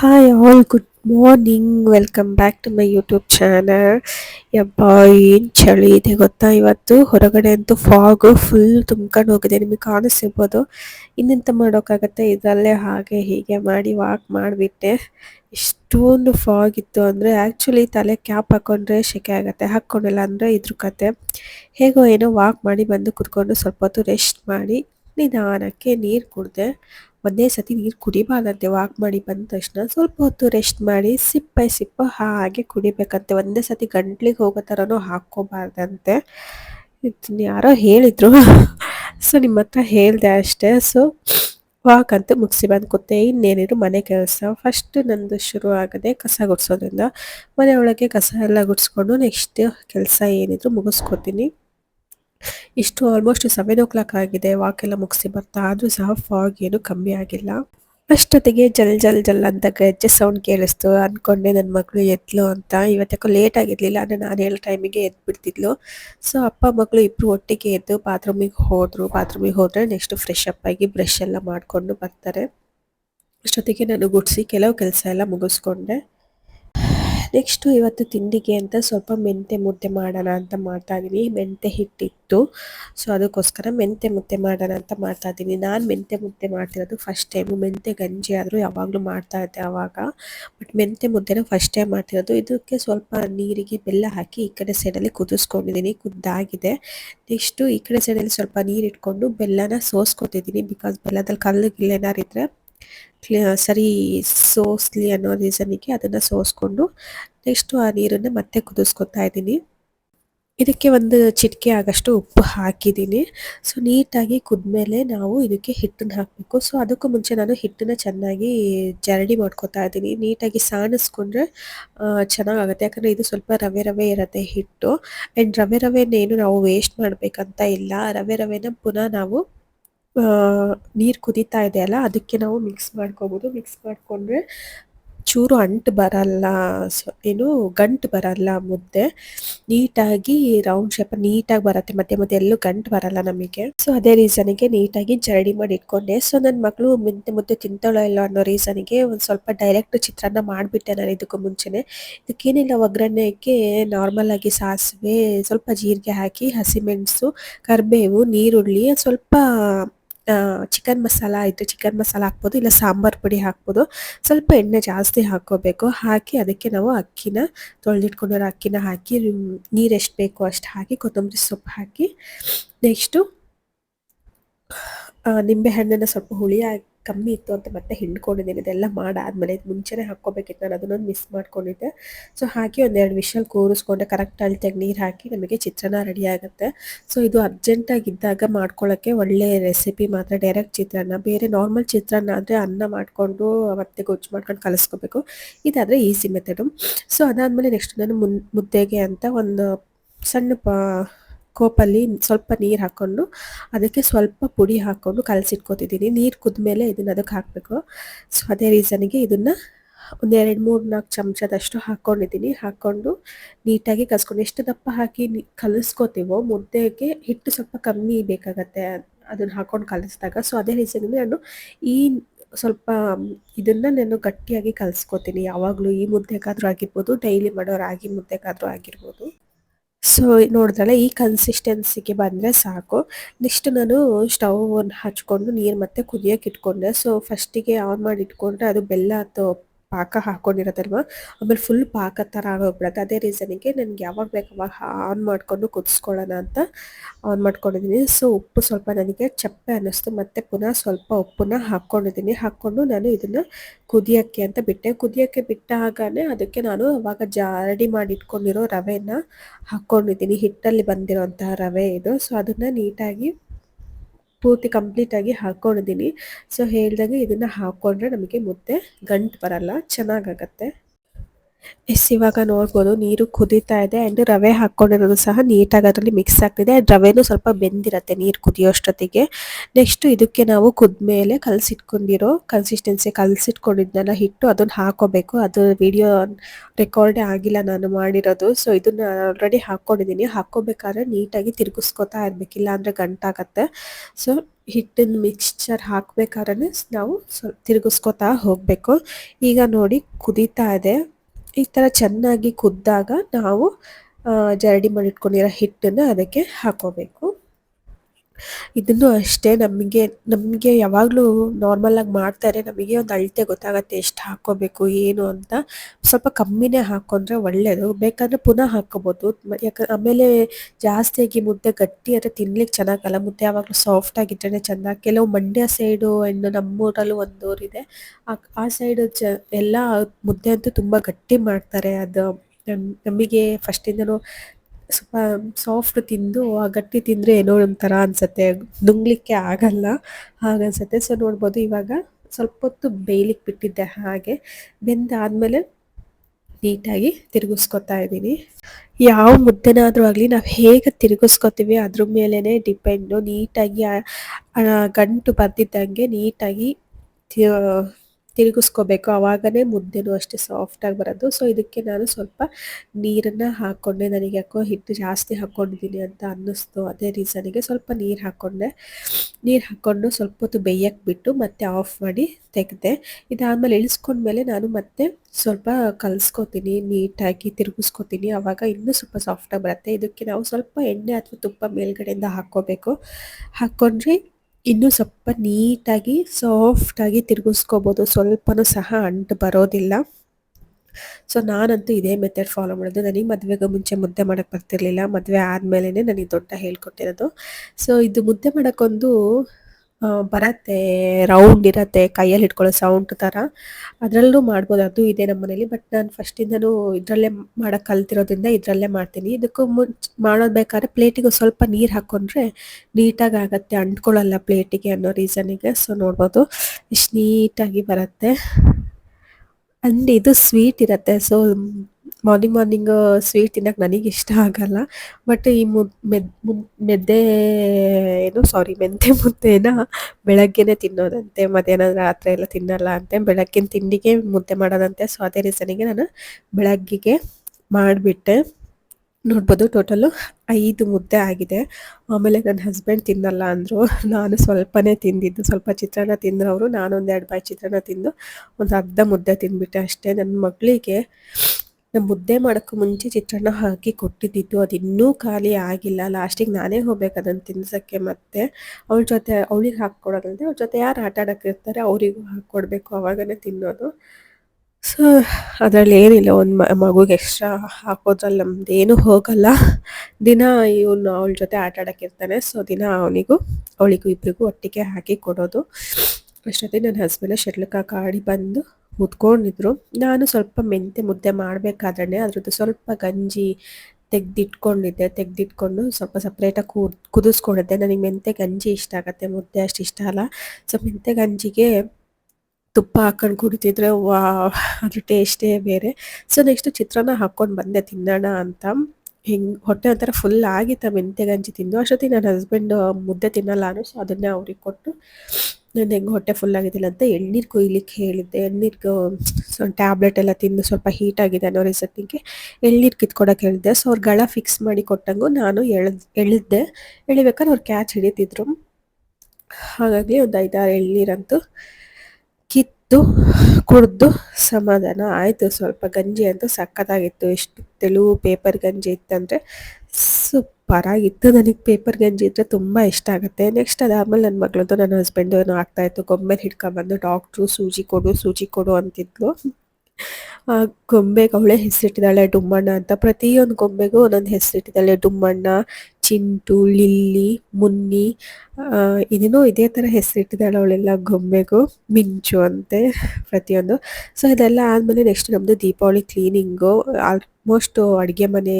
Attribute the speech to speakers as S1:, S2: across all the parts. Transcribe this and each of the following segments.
S1: Hi all good morning welcome back to my YouTube channel ಯಬ್ಬ ಏನು ಚಳಿ ಇದೆ ಗೊತ್ತಾ? ಇವತ್ತು ಹೊರಗಡೆ ಅಂತೂ ಫಾಗು ಫುಲ್ ತುಂಬ್ಕೊಂಡು ಹೋಗಿದೆ. ನಿಮಗೆ ಕಾಣಿಸ್ತಿರ್ಬೋದು. ಇನ್ನೆಂತ ಮಾಡೋಕ್ಕಾಗತ್ತೆ? ಇದರಲ್ಲೇ ಹಾಗೆ ಹೀಗೆ ಮಾಡಿ ವಾಕ್ ಮಾಡಿಬಿಟ್ಟೆ. ಇಷ್ಟೊಂದು ಫಾಗ್ ಇತ್ತು ಅಂದರೆ ಆ್ಯಕ್ಚುಲಿ ತಲೆ ಕ್ಯಾಪ್ ಹಾಕೊಂಡ್ರೆ ಸೆಕೆ ಆಗುತ್ತೆ. ಹಾಕ್ಕೊಂಡಿಲ್ಲ ಅಂದರೆ ಇದ್ರ ಕತೆ ಹೇಗೋ ಏನೋ ವಾಕ್ ಮಾಡಿ ಬಂದು ಕುತ್ಕೊಂಡು ಸ್ವಲ್ಪ ಹೊತ್ತು ರೆಸ್ಟ್ ಮಾಡಿ ನಿಧಾನಕ್ಕೆ ನೀರು ಕುಡಿದೆ. ಒಂದೇ ಸತಿ ನೀರು ಕುಡಿಬಾರ್ದಂತೆ ವಾಕ್ ಮಾಡಿ ಬಂದ ತಕ್ಷಣ ಸ್ವಲ್ಪ ಹೊತ್ತು ರೆಸ್ಟ್ ಮಾಡಿ ಸಿಪ್ಪೆ ಸಿಪ್ಪ ಹಾಗೆ ಕುಡಿಬೇಕಂತೆ. ಒಂದೇ ಸತಿ ಗಂಟ್ಲಿಗೆ ಹೋಗೋ ಥರನೂ ಹಾಕ್ಕೋಬಾರ್ದಂತೆ. ಇದನ್ನ ಯಾರೋ ಹೇಳಿದ್ರು. ಸೊ ನಿಮ್ಮ ಹತ್ರ ಹೇಳಿದೆ ಅಷ್ಟೇ. ಸೊ ವಾಕ್ ಅಂತ ಮುಗಿಸಿ ಬಂದು ಕೂತೆ ಇನ್ನೇನಿದ್ರು ಮನೆ ಕೆಲಸ. ಫಸ್ಟ್ ನಂದು ಶುರು ಆಗದೆ ಕಸ ಗುಡಿಸೋದ್ರಿಂದ ಮನೆಯೊಳಗೆ ಕಸ ಎಲ್ಲ ಗುಡಿಸ್ಕೊಂಡು ನೆಕ್ಸ್ಟ್ ಕೆಲಸ ಏನಿದ್ರು ಮುಗಿಸ್ಕೊತೀನಿ. ಇಷ್ಟು ಆಲ್ಮೋಸ್ಟ್ ಸೆವೆನ್ ಓ ಕ್ಲಾಕ್ ಆಗಿದೆ, ವಾಕೆಲ್ಲ ಮುಗಿಸಿ ಬರ್ತಾ, ಆದರೂ ಸಹ ಫಾಗ್ ಏನು ಕಮ್ಮಿ ಆಗಿಲ್ಲ. ಅಷ್ಟೊತ್ತಿಗೆ ಜಲ್ ಜಲ್ ಜಲ್ ಅಂತ ಗಜ್ಜೆ ಸೌಂಡ್ ಕೇಳಿಸ್ತು. ಅಂದ್ಕೊಂಡೆ ನನ್ನ ಮಗಳು ಎದ್ಲು ಅಂತ. ಇವತ್ತಕ್ಕೂ ಲೇಟ್ ಆಗಿರಲಿಲ್ಲ, ಅಂದರೆ ನಾನು ಹೇಳೋ ಟೈಮಿಗೆ ಎದ್ದು ಬಿಡ್ತಿದ್ಲು ಸೊ ಅಪ್ಪ, ಮಗಳು ಇಬ್ಬರು ಒಟ್ಟಿಗೆ ಎದ್ದು ಬಾತ್ರೂಮಿಗೆ ಹೋದರು. ಬಾತ್ರೂಮಿಗೆ ಹೋದರೆ ನೆಕ್ಸ್ಟ್ ಫ್ರೆಶ್ ಅಪ್ ಆಗಿ ಬ್ರಷ್ ಎಲ್ಲ ಮಾಡಿಕೊಂಡು ಬರ್ತಾರೆ. ಅಷ್ಟೊತ್ತಿಗೆ ನಾನು ಗುಡಿಸಿ ಕೆಲವು ಕೆಲಸ ಎಲ್ಲ ಮುಗಿಸ್ಕೊಂಡೆ. ನೆಕ್ಸ್ಟು ಇವತ್ತು ತಿಂಡಿಗೆ ಅಂತ ಸ್ವಲ್ಪ ಮೆಂತೆ ಮುದ್ದೆ ಮಾಡೋಣ ಅಂತ ಮಾಡ್ತಾ ಇದ್ದೀನಿ ಮೆಂತೆ ಹಿಟ್ಟಿತ್ತು. ಸೊ ಅದಕ್ಕೋಸ್ಕರ ಮೆಂತೆ ಮುದ್ದೆ ಮಾಡೋಣ ಅಂತ ಮಾಡ್ತಾ ಇದ್ದೀನಿ ನಾನು ಮೆಂತೆ ಮುದ್ದೆ ಮಾಡ್ತಿರೋದು ಫಸ್ಟ್ ಟೈಮು ಮೆಂತೆ ಗಂಜಿ ಆದರೂ ಯಾವಾಗಲೂ ಮಾಡ್ತಾ ಇದ್ದೆ ಆವಾಗ ಬಟ್ ಮೆಂತೆ ಮುದ್ದೆನ ಫಸ್ಟ್ ಟೈಮ್ ಮಾಡ್ತಿರೋದು. ಇದಕ್ಕೆ ಸ್ವಲ್ಪ ನೀರಿಗೆ ಬೆಲ್ಲ ಹಾಕಿ ಈ ಕಡೆ ಸೈಡಲ್ಲಿ ಕುದಿಸ್ಕೊಂಡಿದ್ದೀನಿ ಕುದ್ದಾಗಿದೆ. ನೆಕ್ಸ್ಟು ಈ ಕಡೆ ಸೈಡಲ್ಲಿ ಸ್ವಲ್ಪ ನೀರು ಇಟ್ಕೊಂಡು ಬೆಲ್ಲನ ಸೋಸ್ಕೊತಿದ್ದೀನಿ ಬಿಕಾಸ್ ಬೆಲ್ಲದಲ್ಲಿ ಕಲ್ಲು ಗಿಲ್ಲೇನಾರಿದ್ರೆ ಸರಿ ಸೋಸ್ಲಿ ಅನ್ನೋ ರೀಸನ್ನಿಗೆ ಅದನ್ನು ಸೋಸ್ಕೊಂಡು ನೆಕ್ಸ್ಟು ಆ ನೀರನ್ನು ಮತ್ತೆ ಕುದಿಸ್ಕೊತಾ ಇದ್ದೀನಿ. ಇದಕ್ಕೆ ಒಂದು ಚಿಟಿಕೆ ಆಗಷ್ಟು ಉಪ್ಪು ಹಾಕಿದ್ದೀನಿ. ಸೊ ನೀಟಾಗಿ ಕುದ್ಮೇಲೆ ನಾವು ಇದಕ್ಕೆ ಹಿಟ್ಟನ್ನು ಹಾಕಬೇಕು. ಸೊ ಅದಕ್ಕೂ ಮುಂಚೆ ನಾನು ಹಿಟ್ಟನ್ನು ಚೆನ್ನಾಗಿ ಜರಡಿ ಮಾಡ್ಕೊತಾ ಇದ್ದೀನಿ. ನೀಟಾಗಿ ಸಾಣಿಸ್ಕೊಂಡ್ರೆ ಚೆನ್ನಾಗಾಗುತ್ತೆ. ಯಾಕಂದರೆ ಇದು ಸ್ವಲ್ಪ ರವೆ ರವೆ ಇರುತ್ತೆ ಹಿಟ್ಟು. ಆ್ಯಂಡ್ ರವೆ ರವೆನೇನು ನಾವು ವೇಸ್ಟ್ ಮಾಡಬೇಕಂತ ಇಲ್ಲ. ರವೆ ರವೆನ ಪುನಃ ನಾವು ನೀರು ಕುದೀತಾ ಇದೆ ಅಲ್ಲ ಅದಕ್ಕೆ ನಾವು ಮಿಕ್ಸ್ ಮಾಡ್ಕೋಬೋದು. ಮಿಕ್ಸ್ ಮಾಡಿಕೊಂಡ್ರೆ ಚೂರು ಅಂಟು ಬರಲ್ಲ ಏನು ಗಂಟು ಬರಲ್ಲ ಮುದ್ದೆ. ನೀಟಾಗಿ ರೌಂಡ್ ಶೇಪ್ ನೀಟಾಗಿ ಬರುತ್ತೆ ಮತ್ತೆ ಮತ್ತೆ ಎಲ್ಲೂ ಗಂಟು ಬರಲ್ಲ ನಮಗೆ. ಸೊ ಅದೇ ರೀಸನಿಗೆ ನೀಟಾಗಿ ಜರಡಿ ಮಾಡಿ ಇಟ್ಕೊಂಡೆ. ಸೊ ನನ್ನ ಮಕ್ಕಳು ಮುದ್ದೆ ಮುದ್ದೆ ತಿಂತಾಳೋ ಇಲ್ಲ ಅನ್ನೋ ರೀಸನಿಗೆ ಒಂದು ಸ್ವಲ್ಪ ಡೈರೆಕ್ಟ್ ಚಿತ್ರಾನ್ನ ಮಾಡಿಬಿಟ್ಟೆ ನಾನು ಇದಕ್ಕೂ ಮುಂಚೆನೆ. ಇದಕ್ಕೇನಿಲ್ಲ, ಒಗ್ಗರಣೆಗೆ ನಾರ್ಮಲ್ ಆಗಿ ಸಾಸಿವೆ, ಸ್ವಲ್ಪ ಜೀರಿಗೆ ಹಾಕಿ ಹಸಿಮೆಣಸು ಕರಿಬೇವು, ನೀರುಳ್ಳಿ ಸ್ವಲ್ಪ ಚಿಕನ್ ಮಸಾಲ ಆಯಿತು ಚಿಕನ್ ಮಸಾಲ ಹಾಕ್ಬೋದು, ಇಲ್ಲ ಸಾಂಬಾರ್ ಪುಡಿ ಹಾಕ್ಬೋದು. ಸ್ವಲ್ಪ ಎಣ್ಣೆ ಜಾಸ್ತಿ ಹಾಕ್ಕೋಬೇಕು. ಹಾಕಿ ಅದಕ್ಕೆ ನಾವು ಅಕ್ಕಿನ ತೊಳೆದಿಟ್ಕೊಂಡಿರೋ ಅಕ್ಕಿನ ಹಾಕಿ ನೀರು ಎಷ್ಟು ಬೇಕು ಅಷ್ಟು ಹಾಕಿ, ಕೊತ್ತಂಬರಿ ಸೊಪ್ಪು ಹಾಕಿ, ನೆಕ್ಸ್ಟು ನಿಂಬೆಹಣ್ಣನ್ನು ಸ್ವಲ್ಪ ಹುಳಿ ಕಮ್ಮಿ ಇತ್ತು ಅಂತ ಮತ್ತೆ ಹಿಂಡ್ಕೊಂಡಿದ್ದೀನಿ. ಇದೆಲ್ಲ ಮಾಡಾದ್ಮೇಲೆ ಇದು ಮುಂಚೆನೇ ಹಾಕ್ಕೋಬೇಕಿತ್ತು. ನಾನು ಅದನ್ನೊಂದು ಮಿಸ್ ಮಾಡ್ಕೊಂಡಿದ್ದೆ. ಸೊ ಹಾಕಿ ಒಂದೆರಡು ವಿಷಲ್ ಕೂರಿಸ್ಕೊಂಡೆ. ಕರೆಕ್ಟ್ ಅಳತೆಗೆ ನೀರು ಹಾಕಿ ನಮಗೆ ಚಿತ್ರಾನ್ನ ರೆಡಿ ಆಗುತ್ತೆ. ಸೊ ಇದು ಅರ್ಜೆಂಟಾಗಿದ್ದಾಗ ಮಾಡ್ಕೊಳ್ಳೋಕ್ಕೆ ಒಳ್ಳೆ ರೆಸಿಪಿ ಮಾತ್ರ. ಡೈರೆಕ್ಟ್ ಚಿತ್ರಾನ್ನ. ಬೇರೆ ನಾರ್ಮಲ್ ಚಿತ್ರಾನ್ನ ಆದರೆ ಅನ್ನ ಮಾಡಿಕೊಂಡು ಮತ್ತೆ ಗೊಜ್ಜು ಮಾಡ್ಕೊಂಡು ಕಲಿಸ್ಕೋಬೇಕು. ಇದಾದರೆ ಈಸಿ ಮೆಥಡು ಸೊ ಅದಾದಮೇಲೆ ನೆಕ್ಸ್ಟ್ ನಾನು ಮುನ್, ಮುದ್ದೆಗೆ ಅಂತ ಒಂದು ಸಣ್ಣ ಪ ಕೋಪಲ್ಲಿ ಸ್ವಲ್ಪ ನೀರು ಹಾಕ್ಕೊಂಡು ಅದಕ್ಕೆ ಸ್ವಲ್ಪ ಪುಡಿ ಹಾಕ್ಕೊಂಡು ಕಲಸಿಟ್ಕೊತಿದ್ದೀನಿ ನೀರು ಕುದ್ಮೇಲೆ ಇದನ್ನು ಅದಕ್ಕೆ ಹಾಕಬೇಕು. ಸೊ ಅದೇ ರೀಸನಿಗೆ ಇದನ್ನು ಒಂದೆರಡು ಮೂರು ನಾಲ್ಕು ಚಮಚದಷ್ಟು ಹಾಕ್ಕೊಂಡಿದ್ದೀನಿ ಹಾಕ್ಕೊಂಡು ನೀಟಾಗಿ ಕಲಿಸ್ಕೊಂಡು ಎಷ್ಟು ದಪ್ಪ ಹಾಕಿ ಕಲಿಸ್ಕೋತೀವೋ ಮುದ್ದೆಗೆ ಹಿಟ್ಟು ಸ್ವಲ್ಪ ಕಮ್ಮಿ ಬೇಕಾಗತ್ತೆ ಅದನ್ನು ಹಾಕ್ಕೊಂಡು ಕಲಿಸಿದಾಗ. ಸೊ ಅದೇ ರೀಸನ್ಗೆ ನಾನು ಈ ಸ್ವಲ್ಪ ಇದನ್ನು ನಾನು ಗಟ್ಟಿಯಾಗಿ ಕಲಿಸ್ಕೋತೀನಿ. ಯಾವಾಗಲೂ ಈ ಮುದ್ದೆಗಾದರೂ ಆಗಿರ್ಬೋದು, ಡೈಲಿ ಮಾಡೋ ರಾಗಿ ಮುದ್ದೆಗಾದರೂ ಆಗಿರ್ಬೋದು. ಸೊ ನೋಡಿದ್ರಲ್ಲ, ಈ ಕನ್ಸಿಸ್ಟೆನ್ಸಿಗೆ ಬಂದರೆ ಸಾಕು. ನೆಕ್ಸ್ಟ್ ನಾನು ಸ್ಟವ್ ಹಚ್ಕೊಂಡು ನೀರು ಮತ್ತೆ ಕುದಿಯೋಕೆ ಇಟ್ಕೊಂಡೆ. ಸೊ ಫಸ್ಟಿಗೆ ಆನ್ ಮಾಡಿ ಇಟ್ಕೊಂಡ್ರೆ ಅದು ಬೆಲ್ಲ ಅಥವಾ ಪಾಕ ಹಾಕೊಂಡಿರೋದಲ್ವ ಆಮೇಲೆ ಫುಲ್ ಪಾಕ ಥರ ಆಗೋಗ್ಬಿಡುತ್ತೆ. ಅದೇ ರೀಸನಿಗೆ ನನಗೆ ಯಾವಾಗ ಬೇಕು ಅವಾಗ ಆನ್ ಮಾಡಿಕೊಂಡು ಕುದಿಸ್ಕೊಳ್ಳೋಣ ಅಂತ ಆನ್ ಮಾಡ್ಕೊಂಡಿದ್ದೀನಿ ಸೊ ಉಪ್ಪು ಸ್ವಲ್ಪ ನನಗೆ ಚಪ್ಪೆ ಅನ್ನಿಸ್ತು. ಮತ್ತು ಪುನಃ ಸ್ವಲ್ಪ ಉಪ್ಪನ್ನ ಹಾಕ್ಕೊಂಡಿದ್ದೀನಿ ಹಾಕ್ಕೊಂಡು ನಾನು ಇದನ್ನು ಕುದಿಯೋಕ್ಕೆ ಅಂತ ಬಿಟ್ಟೆ. ಕುದಿಯೋಕ್ಕೆ ಬಿಟ್ಟಾಗನೇ ಅದಕ್ಕೆ ನಾನು ಅವಾಗ ಜಾರಡಿ ಮಾಡಿ ಇಟ್ಕೊಂಡಿರೋ ರವೆನ ಹಾಕ್ಕೊಂಡಿದ್ದೀನಿ ಹಿಟ್ಟಲ್ಲಿ ಬಂದಿರೋಂತಹ ರವೆ ಇದು. ಸೊ ಅದನ್ನು ನೀಟಾಗಿ ಪೂರ್ತಿ ಕಂಪ್ಲೀಟಾಗಿ ಹಾಕ್ಕೊಂಡಿದ್ದೀನಿ ಸೊ ಹೇಳಿದಾಗ ಇದನ್ನು ಹಾಕ್ಕೊಂಡ್ರೆ ನಮಗೆ ಮುದ್ದೆ ಗಂಟು ಬರಲ್ಲ ಚೆನ್ನಾಗಾಗತ್ತೆ. ಎಸ್, ಇವಾಗ ನೋಡ್ಬೋದು ನೀರು ಕುದೀತಾ ಇದೆ ಆ್ಯಂಡ್ ರವೆ ಹಾಕ್ಕೊಂಡಿರೋದು ಸಹ ನೀಟಾಗಿ ಅದರಲ್ಲಿ ಮಿಕ್ಸ್ ಆಗ್ತಿದೆ. ರವೆನೂ ಸ್ವಲ್ಪ ಬೆಂದಿರತ್ತೆ ನೀರು ಕುದಿಯೋಷ್ಟೊತ್ತಿಗೆ. ನೆಕ್ಸ್ಟ್ ಇದಕ್ಕೆ ನಾವು ಕುದ್ಮೇಲೆ ಕಲಸಿಟ್ಕೊಂಡಿರೋ ಕನ್ಸಿಸ್ಟೆನ್ಸಿ ಕಲಸಿಟ್ಕೊಂಡಿದ್ನೆಲ್ಲ ಹಿಟ್ಟು ಅದನ್ನು ಹಾಕೋಬೇಕು. ಅದು ವಿಡಿಯೋ ರೆಕಾರ್ಡೇ ಆಗಿಲ್ಲ ನಾನು ಮಾಡಿರೋದು. ಸೊ ಇದನ್ನ ಆಲ್ರೆಡಿ ಹಾಕ್ಕೊಂಡಿದ್ದೀನಿ ಹಾಕ್ಕೋಬೇಕಾದ್ರೆ ನೀಟಾಗಿ ತಿರುಗಿಸ್ಕೊತಾ ಇರಬೇಕಿಲ್ಲ ಅಂದರೆ ಗಂಟಾಗತ್ತೆ. ಸೊ ಹಿಟ್ಟಿನ ಮಿಕ್ಸ್ಚರ್ ಹಾಕ್ಬೇಕಾದ್ರೆ ನಾವು ಸ್ವಲ್ಪ ತಿರುಗಿಸ್ಕೊತಾ ಹೋಗಬೇಕು. ಈಗ ನೋಡಿ ಕುದೀತಾ ಇದೆ. ಈ ಥರ ಚೆನ್ನಾಗಿ ಕುದ್ದಾಗ ನಾವು ಜರಡಿ ಮಾಡಿಟ್ಕೊಂಡಿರೋ ಹಿಟ್ಟನ್ನು ಅದಕ್ಕೆ ಹಾಕೋಬೇಕು. ಇದನ್ನು ಅಷ್ಟೇ ನಮಗೆ ನಮಗೆ ಯಾವಾಗಲೂ ನಾರ್ಮಲಾಗಿ ಮಾಡ್ತಾರೆ. ನಮಗೆ ಒಂದು ಅಳತೆ ಗೊತ್ತಾಗತ್ತೆ ಎಷ್ಟು ಹಾಕ್ಕೋಬೇಕು, ಏನು ಅಂತ. ಸ್ವಲ್ಪ ಕಮ್ಮಿನೇ ಹಾಕ್ಕೊಂಡ್ರೆ ಒಳ್ಳೆಯದು ಬೇಕಾದರೆ ಪುನಃ ಹಾಕ್ಕೋಬೋದು. ಯಾಕೆ, ಆಮೇಲೆ ಜಾಸ್ತಿಯಾಗಿ ಮುದ್ದೆ ಗಟ್ಟಿ ಅಂದರೆ ತಿನ್ಲಿಕ್ಕೆ ಚೆನ್ನಾಗಲ್ಲ. ಮುದ್ದೆ ಯಾವಾಗಲೂ ಸಾಫ್ಟ್ ಆಗಿದ್ರೆ ಚೆಂದ ಕೆಲವು ಮಂಡ್ಯ ಸೈಡು ಇನ್ನು ನಮ್ಮೂರಲ್ಲೂ ಒಂದು ಊರಿದೆ ಆ- ಸೈಡು ಚ ಎಲ್ಲ ಮುದ್ದೆ ಅಂತೂ ತುಂಬ ಗಟ್ಟಿ ಮಾಡ್ತಾರೆ. ಅದು, ನಮ್- ನಮಗೆ ಫಸ್ಟಿಂದನೂ ಸ್ವಲ್ಪ ಸಾಫ್ಟ್ ತಿಂದು, ಆ ಗಟ್ಟಿ ತಿಂದರೆ ಏನೋ ಒಂಥರ ಅನ್ಸುತ್ತೆ. ನುಂಗ್ಲಿಕ್ಕೆ ಆಗಲ್ಲ, ಹಾಗನ್ಸುತ್ತೆ. ಸೊ ನೋಡ್ಬೋದು ಇವಾಗ ಸ್ವಲ್ಪ ಹೊತ್ತು ಬೇಯ್ಲಿಕ್ಕೆ ಬಿಟ್ಟಿದ್ದೆ ಹಾಗೆ. ಬೆಂದಾದಮೇಲೆ ನೀಟಾಗಿ ತಿರುಗಿಸ್ಕೊತಾ ಇದ್ದೀನಿ. ಯಾವ ಮುದ್ದೆನಾದರೂ ಆಗಲಿ, ನಾವು ಹೇಗೆ ತಿರುಗಿಸ್ಕೊತೀವಿ, ಅದ್ರ ಮೇಲೇ ಡಿಪೆಂಡು ನೀಟಾಗಿ ಗಂಟು ಬರ್ದಿದ್ದಂಗೆ ನೀಟಾಗಿ ತಿರುಗಿಸ್ಕೋಬೇಕು. ಆವಾಗಲೇ ಮುದ್ದೆನೂ ಅಷ್ಟೇ ಸಾಫ್ಟಾಗಿ ಬರೋದು. ಸೊ ಇದಕ್ಕೆ ನಾನು ಸ್ವಲ್ಪ ನೀರನ್ನು ಹಾಕ್ಕೊಂಡೆ ನನಗೆ ಯಾಕೋ ಹಿಟ್ಟು ಜಾಸ್ತಿ ಹಾಕ್ಕೊಂಡಿದ್ದೀನಿ ಅಂತ ಅನ್ನಿಸ್ತು. ಅದೇ ರೀಸನಿಗೆ ಸ್ವಲ್ಪ ನೀರು ಹಾಕ್ಕೊಂಡೆ ನೀರು ಹಾಕ್ಕೊಂಡು ಸ್ವಲ್ಪ ಹೊತ್ತು ಬೇಯಕ್ಕೆ ಬಿಟ್ಟು ಮತ್ತೆ ಆಫ್ ಮಾಡಿ ತೆಗೆದೆ. ಇದಾದಮೇಲೆ ಇಳಿಸ್ಕೊಂಡ್ಮೇಲೆ ನಾನು ಮತ್ತೆ ಸ್ವಲ್ಪ ಕಲಿಸ್ಕೊತೀನಿ. ನೀಟಾಗಿ ತಿರುಗಿಸ್ಕೊತೀನಿ. ಆವಾಗ ಇನ್ನೂ ಸ್ವಲ್ಪ ಸಾಫ್ಟಾಗಿ ಬರುತ್ತೆ. ಇದಕ್ಕೆ ನಾವು ಸ್ವಲ್ಪ ಎಣ್ಣೆ ಅಥವಾ ತುಪ್ಪ ಮೇಲ್ಗಡೆಯಿಂದ ಹಾಕ್ಕೋಬೇಕು. ಹಾಕ್ಕೊಂಡ್ರೆ ಇನ್ನೂ ಸ್ವಲ್ಪ ನೀಟಾಗಿ ಸಾಫ್ಟಾಗಿ ತಿರುಗಿಸ್ಕೋಬೋದು. ಸ್ವಲ್ಪನೂ ಸಹ ಅಂಟು ಬರೋದಿಲ್ಲ. ಸೊ ನಾನಂತೂ ಇದೇ ಮೆಥಡ್ ಫಾಲೋ ಮಾಡೋದು ನನಗೆ ಮದುವೆಗೆ ಮುಂಚೆ ಮುದ್ದೆ ಮಾಡೋಕ್ಕೆ ಬರ್ತಿರ್ಲಿಲ್ಲ. ಮದುವೆ ಆದಮೇಲೆ ನನಗೆ ದೊಡ್ಡ ಹೇಳ್ಕೊಟ್ಟಿರೋದು. ಸೊ ಇದು ಮುದ್ದೆ ಮಾಡೋಕ್ಕೊಂದು ಬರತ್ತೆ ರೌಂಡ್ ಇರತ್ತೆ, ಕೈಯಲ್ಲಿ ಇಟ್ಕೊಳ್ಳೋ ಸೌಂಡ್ ಥರ ಅದರಲ್ಲೂ ಮಾಡ್ಬೋದು. ಅದು ಇದೆ ನಮ್ಮ ಮನೇಲಿ ಬಟ್ ನಾನು ಫಸ್ಟಿಂದನೂ ಇದರಲ್ಲೇ ಮಾಡೋಕ್ಕೆ ಕಲ್ತಿರೋದ್ರಿಂದ ಇದರಲ್ಲೇ ಮಾಡ್ತೀನಿ. ಇದಕ್ಕೂ ಮುಂಚೆ ಮಾಡೋದು ಬೇಕಾದ್ರೆ ಪ್ಲೇಟಿಗೆ ಸ್ವಲ್ಪ ನೀರು ಹಾಕ್ಕೊಂಡ್ರೆ ನೀಟಾಗಿ ಆಗುತ್ತೆ, ಅಂಟ್ಕೊಳ್ಳಲ್ಲ ಪ್ಲೇಟಿಗೆ ಅನ್ನೋ ರೀಸನಿಗೆ ಸೊ ನೋಡ್ಬೋದು. ಇಷ್ಟು ನೀಟಾಗಿ ಬರುತ್ತೆ. ಅಂಡ್ ಇದು ಸ್ವೀಟ್ ಇರುತ್ತೆ. ಸೊ ಮಾರ್ನಿಂಗ್ ಮಾರ್ನಿಂಗ್ ಸ್ವೀಟ್ ತಿನ್ನಕ್ಕೆ ನನಗೆ ಇಷ್ಟ ಆಗಲ್ಲ. ಬಟ್ ಈ ಮುದ್, ಮೆದ್, ಮುದ್, ಮೆದ್ದೆ ಏನು ಸಾರಿ ಮೆಂತೆ ಮುದ್ದೆನ ಬೆಳಗ್ಗೆನೆ ತಿನ್ನೋದಂತೆ, ಮಧ್ಯಾಹ್ನ ರಾತ್ರಿ ಎಲ್ಲ ತಿನ್ನಲ್ಲ ಅಂತೆ, ಬೆಳಗ್ಗಿನ ತಿಂಡಿಗೆ ಮುದ್ದೆ ಮಾಡೋದಂತೆ. ಸೊ ಅದೇ ರೀಸನಿಗೆ ನಾನು ಬೆಳಗ್ಗೆಗೆ ಮಾಡಿಬಿಟ್ಟೆ. ನೋಡ್ಬೋದು ಟೋಟಲು ಐದು ಮುದ್ದೆ ಆಗಿದೆ. ಆಮೇಲೆ ನನ್ನ ಹಸ್ಬೆಂಡ್ ತಿನ್ನಲ್ಲ ಅಂದರು. ನಾನು ಸ್ವಲ್ಪನೇ ತಿಂದಿದ್ದು. ಸ್ವಲ್ಪ ಚಿತ್ರಾನ್ನ ತಿಂದ್ರವರು ಅವರು ನಾನೊಂದು ಎರಡು ಬಾಯಿ ಚಿತ್ರಾನ್ನ ತಿಂದು ಒಂದು ಅರ್ಧ ಮುದ್ದೆ ತಿಂದ್ಬಿಟ್ಟೆ ಅಷ್ಟೇ. ನನ್ನ ಮಗಳಿಗೆ ನಾನು ಮುದ್ದೆ ಮಾಡೋಕ್ಕೂ ಮುಂಚೆ ಚಿತ್ರಾನ್ನ ಹಾಕಿ ಕೊಟ್ಟಿದ್ದಿತ್ತು ಅದು ಇನ್ನೂ ಖಾಲಿ ಆಗಿಲ್ಲ. ಲಾಸ್ಟಿಗೆ ನಾನೇ ಹೋಗ್ಬೇಕು ಅದನ್ನು ತಿನ್ಸೋಕ್ಕೆ ಮತ್ತೆ ಅವಳ ಜೊತೆ, ಅವಳಿಗೆ ಹಾಕ್ಕೊಡೋದಂತೆ ಅವ್ಳ ಜೊತೆ ಯಾರು ಆಟ ಆಡೋಕ್ಕಿರ್ತಾರೆ ಅವರಿಗೂ ಹಾಕ್ಕೊಡ್ಬೇಕು ಅವಾಗನೇ ತಿನ್ನೋದು. ಸೊ, ಅದರಲ್ಲಿ ಏನಿಲ್ಲ, ಒಂದು ಮಗುಗೆ ಎಕ್ಸ್ಟ್ರಾ ಹಾಕೋದ್ರಲ್ಲಿ ನಮ್ದು ಏನೂ ಹೋಗಲ್ಲ. ದಿನ ಇವನು ಅವಳ ಜೊತೆ ಆಟ ಆಡೋಕ್ಕಿರ್ತಾನೆ ಸೊ ದಿನ ಅವನಿಗೂ, ಅವಳಿಗೂ ಇಬ್ಬರಿಗೂ ಒಟ್ಟಿಗೆ ಹಾಕಿ ಕೊಡೋದು. ಅಷ್ಟೊತ್ತಿಗೆ ನನ್ನ ಹಸ್ಬೆಂಡ್ ಶಟ್ಲಕಾಕ್ ಆಡಿ ಬಂದು ಮುದ್ಕೊಂಡಿದ್ರು ನಾನು ಸ್ವಲ್ಪ ಮೆಂತೆ ಮುದ್ದೆ ಮಾಡಬೇಕಾದ್ರೆ ಅದ್ರದ್ದು ಸ್ವಲ್ಪ ಗಂಜಿ ತೆಗ್ದಿಟ್ಕೊಂಡಿದ್ದೆ. ತೆಗ್ದಿಟ್ಕೊಂಡು ಸ್ವಲ್ಪ ಸಪ್ರೇಟಾಗಿ ಕೂ ಕುದಿಸ್ಕೊಂಡಿದ್ದೆ. ನನಗೆ ಮೆಂತೆ ಗಂಜಿ ಇಷ್ಟ ಆಗುತ್ತೆ. ಮುದ್ದೆ ಅಷ್ಟು ಇಷ್ಟ ಅಲ್ಲ. ಸೊ ಮೆಂತೆ ಗಂಜಿಗೆ ತುಪ್ಪ ಹಾಕೊಂಡು ಕುಡಿತಿದ್ರೆ ವಾ ಅದ್ರ ಟೇಸ್ಟೇ ಬೇರೆ. ಸೊ ನೆಕ್ಸ್ಟ್ ಚಿತ್ರಾನ್ನ ಹಾಕ್ಕೊಂಡು ಬಂದೆ ತಿನ್ನೋಣ ಅಂತ. ಹಿಂಗೆ ಹೊಟ್ಟೆ ಒಂಥರ ಫುಲ್ ಆಗಿತ್ತು ಮೆಂತ್ಯ ಗಂಜಿ ತಿಂದು. ಅಷ್ಟೊತ್ತಿಗೆ ನನ್ನ ಹಸ್ಬೆಂಡ್ ಮುದ್ದೆ ತಿನ್ನಲ್ಲ ಅನು ಸೊ ಅದನ್ನೇ ಅವ್ರಿಗೆ ಕೊಟ್ಟು, ನಾನು ಹೆಂಗೆ ಹೊಟ್ಟೆ ಫುಲ್ ಆಗಿದ್ದಿಲ್ಲ ಅಂತ ಎಳ್ನೀರು ಕುಯ್ಲಿಕ್ಕೆ ಹೇಳಿದ್ದೆ. ಸೊ ಟ್ಯಾಬ್ಲೆಟ್ ಎಲ್ಲ ತಿಂದು ಸ್ವಲ್ಪ ಹೀಟ್ ಆಗಿದೆ ಅನ್ನೋ ರೀಸನ್ನಿಗೆ ಎಳ್ನೀರು ಕಿತ್ಕೊಡಕ್ಕೆ ಹೇಳಿದ್ದೆ ಸೊ ಅವ್ರು ಗಳ ಫಿಕ್ಸ್ ಮಾಡಿ ಕೊಟ್ಟಂಗೂ ನಾನು ಎಳ್ದು, ಎಳ್ದೆ. ಎಳಿಬೇಕಾದ್ರೆ ಅವ್ರು ಕ್ಯಾಚ್ ಹಿಡಿತಿದ್ರು. ಹಾಗಾಗಿ ಒಂದು ಐದಾರು ಎಳ್ನೀರಂತೂ ಕಿತ್ತು ಕುಡಿದು ಸಮಾಧಾನ. ಆಯಿತು, ಸ್ವಲ್ಪ ಗಂಜಿ ಅಂತೂ ಸಖತ್ತಾಗಿತ್ತು. ಎಷ್ಟು ತೆಲುಗು ಪೇಪರ್ ಗಂಜಿ ಇತ್ತಂದರೆ ಸೂಪರಾಗಿತ್ತು ನನಗೆ. ಪೇಪರ್ ಗಂಜಿ ಇದ್ದರೆ ತುಂಬ ಇಷ್ಟ ಆಗುತ್ತೆ. ನೆಕ್ಸ್ಟ್ ಅದಾದಮೇಲೆ ನನ್ನ ಮಗಳದ್ದು, ನನ್ನ ಹಸ್ಬೆಂಡು ಏನು ಆಗ್ತಾಯಿತ್ತು ಗೊಂಬೆ ಹಿಡ್ಕೊಂಬಂದು ಡಾಕ್ಟ್ರು ಸೂಜಿ ಕೊಡು ಸೂಜಿ ಕೊಡು ಅಂತಿದ್ಲು. ಆ ಗೊಂಬೆಗೆ ಅವಳೇ ಹೆಸರಿಟ್ಟಿದ್ದಾಳೆ, ಡುಮ್ಮಣ್ಣ ಅಂತ. ಪ್ರತಿಯೊಂದು ಗೊಂಬೆಗೂ ಒಂದೊಂದು ಹೆಸರಿಟ್ಟಿದ್ದಾಳೆ, ಡುಮ್ಮಣ್ಣ ಚಿಂಟು, ಲಿಲ್ಲಿ, ಮುನ್ನಿ ಏನೇನೋ ಇದೇ ಥರ ಹೆಸರಿಟ್ಟಿದ್ದಾಳೆ ಅವಳೆಲ್ಲ ಗೊಂಬೆಗೂ. ಮಿಂಚು ಅಂತೆ ಪ್ರತಿಯೊಂದು. ಸೊ ಇದೆಲ್ಲ ಆದಮೇಲೆ ನೆಕ್ಸ್ಟ್ ನಮ್ಮದು ದೀಪಾವಳಿ ಕ್ಲೀನಿಂಗು ಆಲ್ಮೋಸ್ಟು ಅಡುಗೆ ಮನೆ,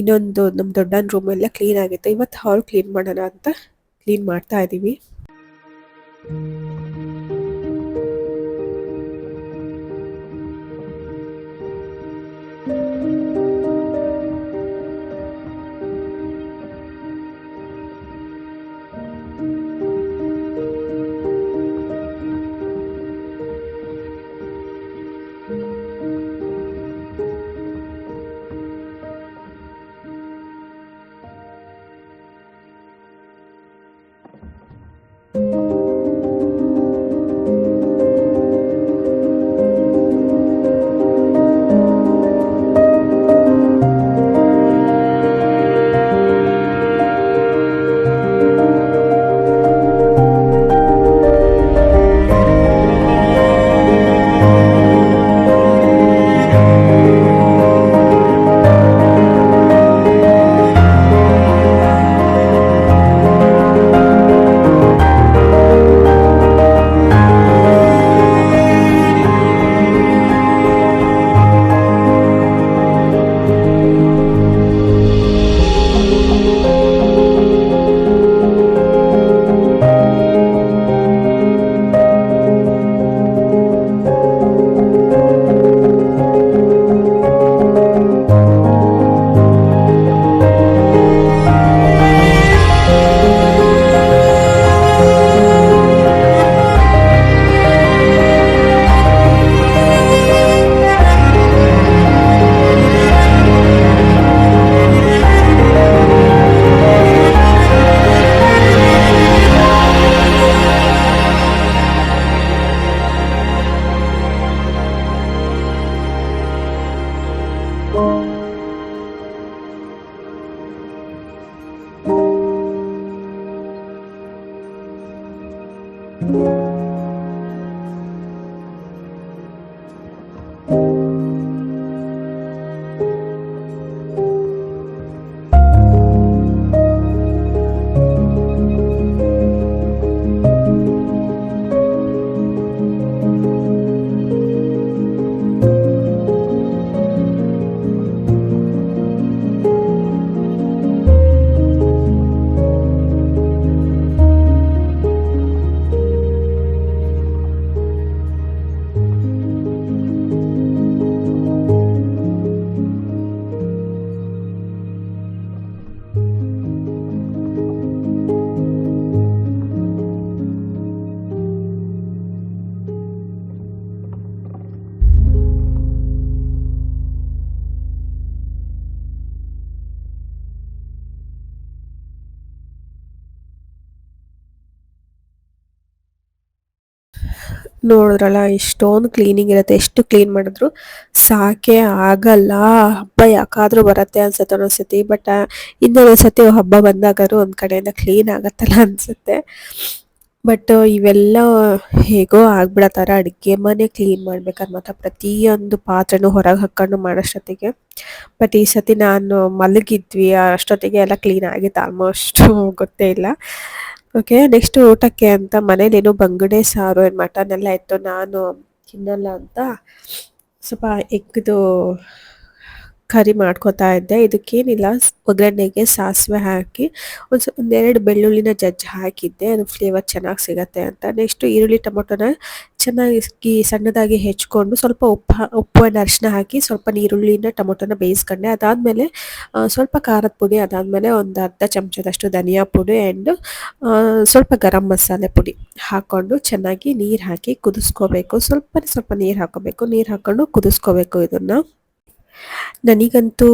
S1: ಇನ್ನೊಂದು ನಮ್ಮ ದೊಡ್ಡನ ರೂಮ್ ಎಲ್ಲ ಕ್ಲೀನ್ ಆಗಿತ್ತು. ಇವತ್ತು ಹಾಲ್ ಕ್ಲೀನ್ ಮಾಡೋಣ ಅಂತ ಕ್ಲೀನ್ ಮಾಡ್ತಾ ಇದ್ದೀವಿ thank you ನೋಡಿದ್ರಲ್ಲ, ಎಷ್ಟೊಂದು ಕ್ಲೀನಿಂಗ್ ಇರುತ್ತೆ, ಎಷ್ಟು ಕ್ಲೀನ್ ಮಾಡಿದ್ರು ಸಾಕೆ ಆಗಲ್ಲ. ಹಬ್ಬ ಯಾಕಾದರೂ ಬರುತ್ತೆ ಅನ್ಸುತ್ತೆ ಒಂದೊಂದ್ಸತಿ ಬಟ್ ಇನ್ನೊಂದ್ಸತಿ ಹಬ್ಬ ಬಂದಾಗಾದ್ರು ಒಂದು ಕಡೆಯಿಂದ ಕ್ಲೀನ್ ಆಗತ್ತಲ್ಲ ಅನ್ಸುತ್ತೆ. ಬಟ್ ಇವೆಲ್ಲ ಹೇಗೋ ಆಗ್ಬಿಡತ್ತಾರ, ಅಡುಗೆ ಮನೆ ಕ್ಲೀನ್ ಮಾಡ್ಬೇಕಾದ್ರೆ ಮಾತ್ರ ಪ್ರತಿಯೊಂದು ಪಾತ್ರೆನೂ ಹೊರಗೆ ಹಾಕೊಂಡು ಮಾಡೋಷ್ಟೊತ್ತಿಗೆ. ಬಟ್ ಈ ಸತಿ ನಾನು ಮಲಗಿದ್ವಿ, ಅಷ್ಟೊತ್ತಿಗೆ ಎಲ್ಲ ಕ್ಲೀನ್ ಆಗಿತ್ತು ಆಲ್ಮೋಸ್ಟ್ ಗೊತ್ತೇ ಇಲ್ಲ. ಓಕೆ ನೆಕ್ಸ್ಟ್ ಊಟಕ್ಕೆ ಅಂತ ಮನೇಲೇನು ಬಂಗುಡೆ, ಸಾರು, ಏನು ಮಟನ್ ಎಲ್ಲ ಇತ್ತು, ನಾನು ತಿನ್ನಲ್ಲ ಅಂತ ಸ್ವಲ್ಪ ಎಗ್ದು ಕರಿ ಮಾಡ್ಕೊತಾ ಇದ್ದೆ. ಇದಕ್ಕೇನಿಲ್ಲ ಒಗ್ಗರಣೆಗೆ ಸಾಸಿವೆ ಹಾಕಿ, ಒಂದು ಸ್ವಲ್ಪ ಒಂದೆರಡು ಬೆಳ್ಳುಳ್ಳಿನ ಜಜ್ಜಿ ಹಾಕಿದ್ದೆ. ಅದು ಫ್ಲೇವರ್ ಚೆನ್ನಾಗಿ ಸಿಗತ್ತೆ ಅಂತ. ನೆಕ್ಸ್ಟು ಈರುಳ್ಳಿ ಟೊಮೊಟೊನ ಚೆನ್ನಾಗಿ ಸಣ್ಣದಾಗಿ ಹೆಚ್ಕೊಂಡು ಸ್ವಲ್ಪ ಉಪ್ಪು ಉಪ್ಪು ಅನ್ನ ಅರಿಶಿನ ಹಾಕಿ ಸ್ವಲ್ಪ ಈರುಳ್ಳಿನ ಟೊಮೊಟೊನ ಬೇಯಿಸ್ಕೊಂಡೆ. ಅದಾದಮೇಲೆ ಸ್ವಲ್ಪ ಖಾರದ ಪುಡಿ, ಅದಾದಮೇಲೆ ಒಂದು ಅರ್ಧ ಚಮಚದಷ್ಟು ಧನಿಯಾ ಪುಡಿ ಆ್ಯಂಡ್ ಸ್ವಲ್ಪ ಗರಂ ಮಸಾಲೆ ಪುಡಿ ಹಾಕ್ಕೊಂಡು ಚೆನ್ನಾಗಿ ನೀರು ಹಾಕಿ ಕುದಿಸ್ಕೋಬೇಕು. ಸ್ವಲ್ಪ ಸ್ವಲ್ಪ ನೀರು ಹಾಕೋಬೇಕು. ನೀರು ಹಾಕ್ಕೊಂಡು ಕುದಿಸ್ಕೋಬೇಕು ಇದನ್ನು. ನನಗಂತೂ